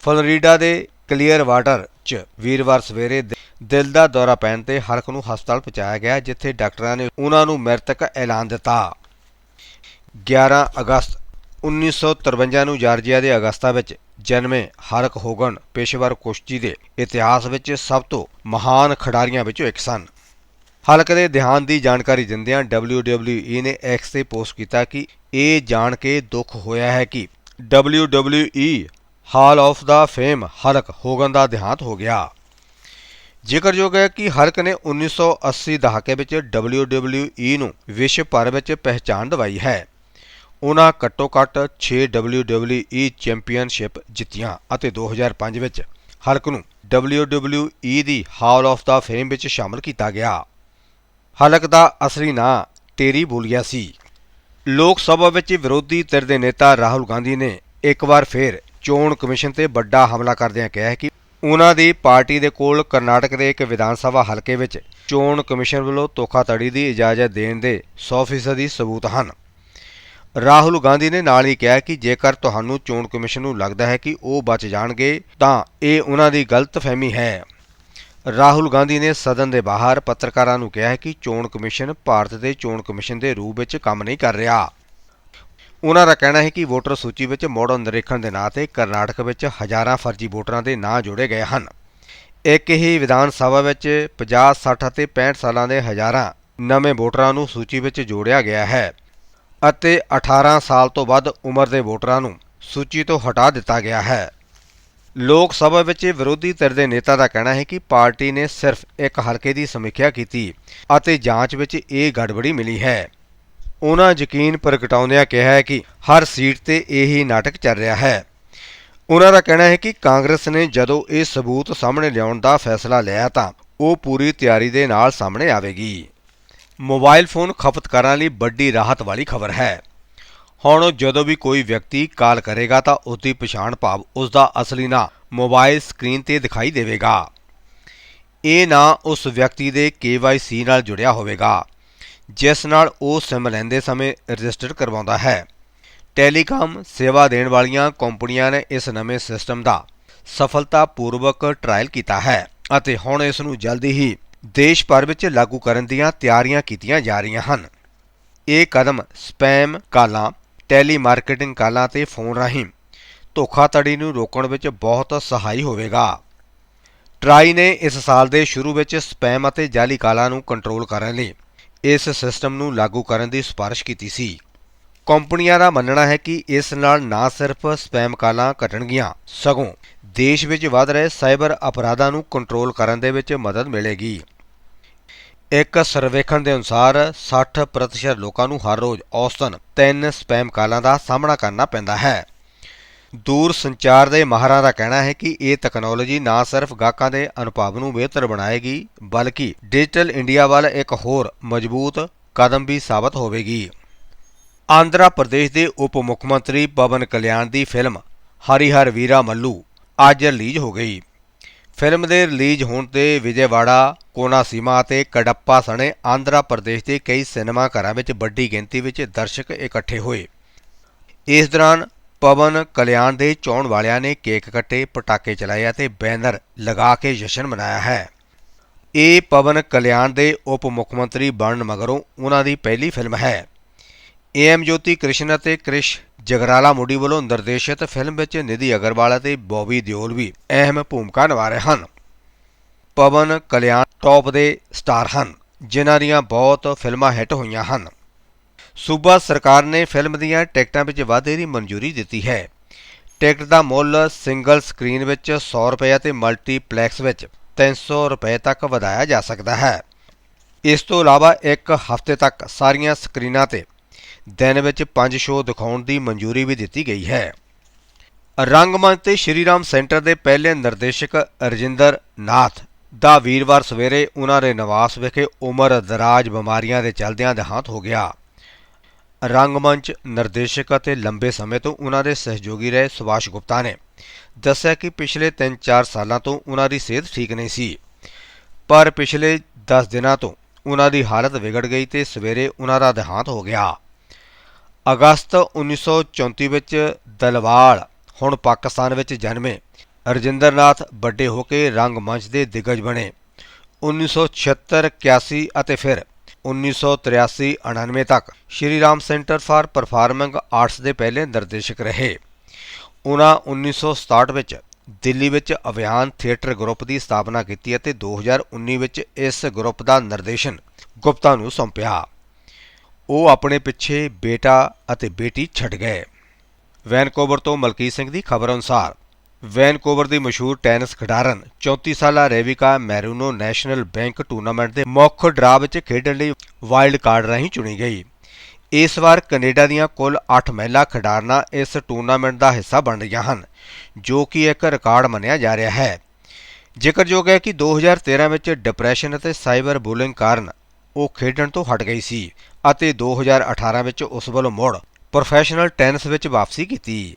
ਫਲੋਰੀਡਾ ਦੇ ਕਲੀਅਰ ਵਾਟਰ 'ਚ ਵੀਰਵਾਰ ਸਵੇਰੇ ਦਿਲ ਦਾ ਦੌਰਾ ਪੈਣ ਤੇ ਹਲਕ ਨੂੰ ਹਸਪਤਾਲ ਪਹੁੰਚਾਇਆ ਗਿਆ, ਜਿੱਥੇ ਡਾਕਟਰਾਂ ਨੇ ਉਹਨਾਂ ਨੂੰ ਮ੍ਰਿਤਕ ਐਲਾਨ ਦਿੱਤਾ। 11 ਅਗਸਤ 1953 ਨੂੰ ਜਾਰਜੀਆ ਦੇ ਅਗਸਤਾ ਵਿੱਚ ਜਨਮੇ ਹਲਕ ਹੋਗਨ ਪੇਸ਼ੇਵਰ ਕੁਸ਼ਤੀ ਦੇ ਇਤਿਹਾਸ ਵਿੱਚ ਸਭ ਤੋਂ ਮਹਾਨ ਖਿਡਾਰੀਆਂ ਵਿੱਚੋਂ ਇੱਕ ਸਨ। ਹਲਕ ਦੇ ਦੇਹਾਂਤ ਦੀ ਜਾਣਕਾਰੀ ਦਿੰਦਿਆਂ WWE ਨੇ ਐਕਸ ਤੇ ਪੋਸਟ ਕੀਤਾ ਕਿ ਇਹ ਜਾਣ ਕੇ ਦੁੱਖ ਹੋਇਆ ਹੈ ਕਿ WWE ਹਾਲ ਆਫ ਦਾ ਫੇਮ ਹਲਕ ਹੋਗਨ ਦਾ ਦੇਹਾਂਤ ਹੋ ਗਿਆ। ਜ਼ਿਕਰਯੋਗ ਹੈ ਕਿ ਹਲਕ ਨੇ 1980 ਦਹਾਕੇ ਵਿੱਚ WWE ਨੂੰ ਵਿਸ਼ਵ ਭਰ ਵਿੱਚ ਪਹਿਚਾਣ ਦਿਵਾਈ ਹੈ। ਉਹਨਾਂ ਘੱਟੋ-ਘੱਟ 6 WWE ਚੈਂਪੀਅਨਸ਼ਿਪ ਜਿੱਤੀਆਂ ਅਤੇ 2005 ਵਿੱਚ ਹਲਕ ਨੂੰ WWE ਦੀ ਹਾਲ ਆਫ ਦਾ ਫੇਮ ਵਿੱਚ ਸ਼ਾਮਲ ਕੀਤਾ ਗਿਆ। ਹਲਕ ਦਾ ਅਸਲੀ ਨਾਂ ਟੇਰੀ ਬੋਲੀਆ ਸੀ। ਲੋਕ ਸਭਾ ਵਿੱਚ ਵਿਰੋਧੀ ਧਿਰ ਦੇ ਨੇਤਾ ਰਾਹੁਲ ਗਾਂਧੀ ਨੇ ਇੱਕ ਵਾਰ ਫੇਰ ਚੋਣ ਕਮਿਸ਼ਨ ਤੇ ਵੱਡਾ ਹਮਲਾ ਕਰਦਿਆਂ ਕਿਹਾ ਕਿ ਉਹਨਾਂ ਦੀ ਪਾਰਟੀ ਦੇ ਕੋਲ ਕਰਨਾਟਕ ਦੇ ਇੱਕ ਵਿਧਾਨ ਸਭਾ ਹਲਕੇ ਵਿੱਚ ਚੋਣ ਕਮਿਸ਼ਨ ਵੱਲੋਂ ਧੋਖਾਧੜੀ ਦੀ ਇਜਾਜ਼ਤ ਦੇਣ ਦੇ 100% ਸਬੂਤ ਹਨ। ਰਾਹੁਲ ਗਾਂਧੀ ਨੇ ਨਾਲ ਹੀ ਕਿਹਾ ਕਿ ਜੇਕਰ ਤੁਹਾਨੂੰ ਚੋਣ ਕਮਿਸ਼ਨ ਨੂੰ ਲੱਗਦਾ ਹੈ ਕਿ ਉਹ ਬਚ ਜਾਣਗੇ, ਤਾਂ ਇਹ ਉਹਨਾਂ ਦੀ ਗਲਤਫਹਿਮੀ ਹੈ। ਰਾਹੁਲ ਗਾਂਧੀ ਨੇ ਸਦਨ ਦੇ ਬਾਹਰ ਪੱਤਰਕਾਰਾਂ ਨੂੰ ਕਿਹਾ ਕਿ ਚੋਣ ਕਮਿਸ਼ਨ ਭਾਰਤ ਦੇ ਚੋਣ ਕਮਿਸ਼ਨ ਦੇ ਰੂਪ ਵਿੱਚ ਕੰਮ ਨਹੀਂ ਕਰ ਰਿਹਾ। ਉਹਨਾਂ ਦਾ ਕਹਿਣਾ ਹੈ ਕਿ ਵੋਟਰ ਸੂਚੀ ਵਿੱਚ ਮੋੜ ਨਿਰੀਖਣ ਦੇ ਨਾਂ ਤੇ ਕਰਨਾਟਕ ਵਿੱਚ ਹਜ਼ਾਰਾਂ ਫਰਜ਼ੀ ਵੋਟਰਾਂ ਦੇ ਨਾਂ ਜੋੜੇ ਗਏ ਹਨ। ਇੱਕ ਹੀ ਵਿਧਾਨ ਸਭਾ ਵਿੱਚ 50 60 ਅਤੇ 65 ਸਾਲਾਂ ਦੇ ਹਜ਼ਾਰਾਂ ਨਵੇਂ ਵੋਟਰਾਂ ਨੂੰ ਸੂਚੀ ਵਿੱਚ ਜੋੜਿਆ ਗਿਆ ਹੈ। ਅਤੇ 18 ਸਾਲ ਤੋਂ ਵੱਧ ਉਮਰ ਦੇ ਵੋਟਰਾਂ ਨੂੰ ਸੂਚੀ ਤੋਂ ਹਟਾ ਦਿੱਤਾ ਗਿਆ ਹੈ। ਲੋਕ ਸਭਾ ਵਿੱਚ ਵਿਰੋਧੀ ਧਿਰ ਦੇ ਨੇਤਾ ਦਾ ਕਹਿਣਾ ਹੈ ਕਿ ਪਾਰਟੀ ਨੇ ਸਿਰਫ ਇੱਕ ਹਲਕੇ ਦੀ ਸਮੀਖਿਆ ਕੀਤੀ ਅਤੇ ਜਾਂਚ ਵਿੱਚ ਇਹ ਗੜਬੜੀ ਮਿਲੀ ਹੈ। ਉਹਨਾਂ ਯਕੀਨ ਪ੍ਰਗਟਾਉਂਦਿਆਂ ਕਿਹਾ ਹੈ ਕਿ ਹਰ ਸੀਟ ਤੇ ਇਹੀ ਨਾਟਕ ਚੱਲ ਰਿਹਾ ਹੈ। ਉਹਨਾਂ ਦਾ ਕਹਿਣਾ ਹੈ ਕਿ ਕਾਂਗਰਸ ਨੇ ਜਦੋਂ ਇਹ ਸਬੂਤ ਸਾਹਮਣੇ ਲਿਆਉਣ ਦਾ ਫੈਸਲਾ ਲਿਆ ਤਾਂ ਉਹ ਪੂਰੀ ਤਿਆਰੀ ਦੇ ਨਾਲ ਸਾਹਮਣੇ ਆਵੇਗੀ। ਮੋਬਾਈਲ ਫੋਨ ਖਪਤਕਾਰਾਂ ਲਈ ਵੱਡੀ ਰਾਹਤ ਵਾਲੀ ਖਬਰ ਹੈ। ਹੁਣ ਜਦੋਂ ਵੀ ਕੋਈ ਵਿਅਕਤੀ ਕਾਲ ਕਰੇਗਾ ਤਾਂ ਉਸ ਦੀ ਪਛਾਣ ਭਾਵ ਉਸ ਦਾ ਅਸਲੀ ਨਾਂ ਮੋਬਾਈਲ ਸਕਰੀਨ ਤੇ ਦਿਖਾਈ ਦੇਵੇਗਾ। ਇਹ ਨਾਂ ਉਸ ਵਿਅਕਤੀ ਦੇ KYC ਨਾਲ ਜੁੜਿਆ ਹੋਵੇਗਾ, ਜਿਸ ਨਾਲ ਉਹ ਸਿਮ ਲੈਂਦੇ ਸਮੇਂ ਰਜਿਸਟਰ ਕਰਵਾਉਂਦਾ ਹੈ। ਟੈਲੀਕਾਮ ਸੇਵਾ ਦੇਣ ਵਾਲੀਆਂ ਕੰਪਨੀਆਂ ਨੇ ਇਸ ਨਵੇਂ ਸਿਸਟਮ ਦਾ ਸਫਲਤਾਪੂਰਵਕ ਟ੍ਰਾਇਲ ਕੀਤਾ ਹੈ ਅਤੇ ਹੁਣ ਇਸ ਨੂੰ ਜਲਦੀ ਹੀ ਦੇਸ਼ ਭਰ ਵਿੱਚ ਲਾਗੂ ਕਰਨ ਦੀਆਂ ਤਿਆਰੀਆਂ ਕੀਤੀਆਂ ਜਾ ਰਹੀਆਂ ਹਨ। ਇਹ ਕਦਮ ਸਪੈਮ ਕਾਲਾਂ, ਟੈਲੀਮਾਰਕੀਟਿੰਗ ਕਾਲਾਂ ਤੇ ਫੋਨ ਰਾਹੀਂ ਧੋਖਾਧੜੀ ਨੂੰ ਰੋਕਣ ਵਿੱਚ ਬਹੁਤ ਸਹਾਈ ਹੋਵੇਗਾ। ਟਰਾਈ ਨੇ ਇਸ ਸਾਲ ਦੇ ਸ਼ੁਰੂ ਵਿੱਚ ਸਪੈਮ ਅਤੇ ਜਾਲੀ ਕਾਲਾਂ ਨੂੰ ਕੰਟਰੋਲ ਕਰਨ ਲਈ ਇਸ ਸਿਸਟਮ ਨੂੰ ਲਾਗੂ ਕਰਨ ਦੀ ਸਿਫਾਰਿਸ਼ ਕੀਤੀ ਸੀ। ਕੰਪਨੀਆਂ ਦਾ ਮੰਨਣਾ ਹੈ ਕਿ ਇਸ ਨਾਲ ਨਾ ਸਿਰਫ ਸਪੈਮ ਕਾਲਾਂ ਘਟਣਗੀਆਂ, ਸਗੋਂ ਦੇਸ਼ ਵਿੱਚ ਵੱਧ ਰਹੇ ਸਾਈਬਰ ਅਪਰਾਧਾਂ ਨੂੰ ਕੰਟਰੋਲ ਕਰਨ ਦੇ ਵਿੱਚ ਮਦਦ ਮਿਲੇਗੀ। ਇੱਕ ਸਰਵੇਖਣ ਦੇ ਅਨੁਸਾਰ 60% ਲੋਕਾਂ ਨੂੰ ਹਰ ਰੋਜ਼ ਔਸਤਨ 3 ਸਪੈਮ ਕਾਲਾਂ ਦਾ ਸਾਹਮਣਾ ਕਰਨਾ ਪੈਂਦਾ ਹੈ। ਦੂਰ ਸੰਚਾਰ ਦੇ ਮਾਹਰਾਂ ਦਾ ਕਹਿਣਾ ਹੈ ਕਿ ਇਹ ਤਕਨਾਲੋਜੀ ਨਾ ਸਿਰਫ ਗਾਹਕਾਂ ਦੇ ਅਨੁਭਵ ਨੂੰ ਬਿਹਤਰ ਬਣਾਏਗੀ, ਬਲਕਿ ਡਿਜੀਟਲ ਇੰਡੀਆ ਵੱਲ ਇੱਕ ਹੋਰ ਮਜ਼ਬੂਤ ਕਦਮ ਵੀ ਸਾਬਤ ਹੋਵੇਗੀ। ਆਂਧਰਾ ਪ੍ਰਦੇਸ਼ ਦੇ ਉਪ ਮੁੱਖ ਮੰਤਰੀ ਪਵਨ ਕਲਿਆਣ ਦੀ ਫਿਲਮ ਹਰੀਹਰ ਵੀਰਾ ਮੱਲੂ ਅੱਜ ਰਿਲੀਜ਼ ਹੋ ਗਈ। ਫਿਲਮ ਦੇ ਰਿਲੀਜ਼ ਹੋਣ ਤੇ ਵਿਜੇਵਾੜਾ, ਕੋਨਾਸੀਮਾ ਅਤੇ ਕਡੱਪਾ ਸਣੇ ਆਂਧਰਾ ਪ੍ਰਦੇਸ਼ ਦੇ ਕਈ ਸਿਨੇਮਾ ਘਰਾਂ ਵਿੱਚ ਵੱਡੀ ਗਿਣਤੀ ਵਿੱਚ ਦਰਸ਼ਕ ਇਕੱਠੇ ਹੋਏ। ਇਸ ਦੌਰਾਨ ਪਵਨ ਕਲਿਆਣ ਦੇ ਚੋਣ ਵਾਲਿਆਂ ਨੇ ਕੇਕ ਕੱਟੇ, ਪਟਾਕੇ ਚਲਾਏ ਅਤੇ ਬੈਨਰ ਲਗਾ ਕੇ ਜਸ਼ਨ ਮਨਾਇਆ ਹੈ। ਇਹ ਪਵਨ ਕਲਿਆਣ ਦੇ ਉਪ ਮੁੱਖ ਮੰਤਰੀ ਬਣਨ ਮਗਰੋਂ ਉਹਨਾਂ ਦੀ ਪਹਿਲੀ ਫਿਲਮ ਹੈ। ਏਐਮ ਜੋਤੀ ਕ੍ਰਿਸ਼ਨ ਅਤੇ ਕ੍ਰਿਸ਼ ਜਗਰਾਲਾ ਮੁੰਡੀ ਵੱਲੋਂ ਨਿਰਦੇਸ਼ਿਤ ਫਿਲਮ ਵਿੱਚ ਨਿਧੀ ਅਗਰਵਾਲ ਅਤੇ ਬੌਬੀ ਦਿਓਲ ਵੀ ਅਹਿਮ ਭੂਮਿਕਾ ਨਿਭਾ ਰਹੇ ਹਨ। ਪਵਨ ਕਲਿਆਣ ਟੌਪ ਦੇ ਸਟਾਰ ਹਨ, ਜਿਨ੍ਹਾਂ ਦੀਆਂ ਬਹੁਤ ਫਿਲਮਾਂ ਹਿੱਟ ਹੋਈਆਂ ਹਨ। ਸੂਬਾ ਸਰਕਾਰ ਨੇ ਫਿਲਮ ਦੀਆਂ ਟਿਕਟਾਂ ਵਿੱਚ ਵਾਧੇ ਦੀ ਮਨਜ਼ੂਰੀ ਦਿੱਤੀ ਹੈ। ਟਿਕਟ ਦਾ ਮੁੱਲ ਸਿੰਗਲ ਸਕਰੀਨ ਵਿੱਚ 100 ਰੁਪਏ ਅਤੇ ਮਲਟੀਪਲੈਕਸ ਵਿੱਚ 300 ਰੁਪਏ ਤੱਕ ਵਧਾਇਆ ਜਾ ਸਕਦਾ ਹੈ। ਇਸ ਤੋਂ ਇਲਾਵਾ ਇੱਕ ਹਫ਼ਤੇ ਤੱਕ ਸਾਰੀਆਂ ਸਕਰੀਨਾਂ ਤੇ ਦਿਨ ਵਿੱਚ 5 ਸ਼ੋਅ ਦਿਖਾਉਣ ਦੀ ਮਨਜ਼ੂਰੀ ਵੀ ਦਿੱਤੀ ਗਈ ਹੈ। ਰੰਗਮੰਚ ਤੇ ਸ਼੍ਰੀਰਾਮ ਸੈਂਟਰ ਦੇ ਪਹਿਲੇ ਨਿਰਦੇਸ਼ਕ ਰਜਿੰਦਰ ਨਾਥ ਦਾ ਵੀਰਵਾਰ ਸਵੇਰੇ ਉਹਨਾਂ ਦੇ ਨਿਵਾਸ ਵਿਖੇ ਉਮਰ ਦਰਾਜ ਬਿਮਾਰੀਆਂ ਦੇ ਚਲਦਿਆਂ ਦੇਹਾਂਤ ਹੋ ਗਿਆ। ਰੰਗਮੰਚ, ਨਿਰਦੇਸ਼ਕ ਅਤੇ ਲੰਬੇ ਸਮੇਂ ਤੋਂ ਉਹਨਾਂ ਦੇ ਸਹਿਯੋਗੀ ਰਹੇ ਸੁਭਾਸ਼ ਗੁਪਤਾ ਨੇ ਦੱਸਿਆ ਕਿ ਪਿਛਲੇ 3-4 ਸਾਲਾਂ ਤੋਂ ਉਹਨਾਂ ਦੀ ਸਿਹਤ ਠੀਕ ਨਹੀਂ ਸੀ। ਪਰ ਪਿਛਲੇ 10 ਦਿਨਾਂ ਤੋਂ ਉਹਨਾਂ ਦੀ ਹਾਲਤ ਵਿਗੜ ਗਈ ਤੇ ਸਵੇਰੇ ਉਹਨਾਂ ਦਾ ਦੇਹਾਂਤ ਹੋ ਗਿਆ। ਅਗਸਤ 1934 ਵਿੱਚ ਦਲਵਾਲ ਹੁਣ ਪਾਕਿਸਤਾਨ ਵਿੱਚ ਜਨਮੇ। ਰਜਿੰਦਰਨਾਥ ਵੱਡੇ ਹੋ ਕੇ ਰੰਗਮੰਚ ਦੇ ਦਿਗਜ ਬਣੇ। 1976 81 ਅਤੇ ਫਿਰ 1983-99 ਤੱਕ Shri Ram centre for performing arts ਦੇ ਪਹਿਲੇ ਨਿਰਦੇਸ਼ਕ ਰਹੇ। ਉਹਨਾਂ 1967 ਵਿੱਚ ਦਿੱਲੀ ਵਿੱਚ ਅਭਿਆਨ ਥੀਏਟਰ ਗਰੁੱਪ ਦੀ ਸਥਾਪਨਾ ਕੀਤੀ ਅਤੇ 2019 ਵਿੱਚ ਇਸ ਗਰੁੱਪ ਦਾ ਨਿਰਦੇਸ਼ਨ ਗੁਪਤਾ ਨੂੰ ਸੌਂਪਿਆ। ਉਹ ਆਪਣੇ ਪਿੱਛੇ ਬੇਟਾ ਅਤੇ ਬੇਟੀ ਛੱਡ ਗਏ। ਵੈਨਕੂਵਰ ਤੋਂ ਮਲਕੀਤ ਸਿੰਘ ਦੀ ਖਬਰ ਅਨੁਸਾਰ, ਵੈਨਕੂਵਰ ਦੀ ਮਸ਼ਹੂਰ ਟੈਨਿਸ ਖਿਡਾਰਨ 34 ਸਾਲਾ Rebecca Marino national bank tournament ਦੇ ਮੁੱਖ ਡਰਾ ਵਿੱਚ ਖੇਡਣ ਲਈ ਵਾਈਲਡ ਕਾਰਡ ਰਾਹੀਂ ਚੁਣੀ ਗਈ। ਇਸ ਵਾਰ ਕੈਨੇਡਾ ਦੀਆਂ ਕੁੱਲ 8 ਮਹਿਲਾ ਖਿਡਾਰਨਾਂ ਇਸ ਟੂਰਨਾਮੈਂਟ ਦਾ ਹਿੱਸਾ ਬਣ ਰਹੀਆਂ ਹਨ, ਜੋ ਕਿ ਇੱਕ ਰਿਕਾਰਡ ਮੰਨਿਆ ਜਾ ਰਿਹਾ ਹੈ। ਜ਼ਿਕਰਯੋਗ ਹੈ ਕਿ 2013 ਵਿੱਚ ਡਿਪਰੈਸ਼ਨ ਅਤੇ ਸਾਈਬਰ ਬੁਲਿੰਗ ਕਾਰਨ ਉਹ ਖੇਡਣ ਤੋਂ ਹਟ ਗਈ ਸੀ ਅਤੇ 2018 ਵਿੱਚ ਉਸ ਵੱਲੋਂ ਮੁੜ ਪ੍ਰੋਫੈਸ਼ਨਲ ਟੈਨਿਸ ਵਿੱਚ ਵਾਪਸੀ ਕੀਤੀ।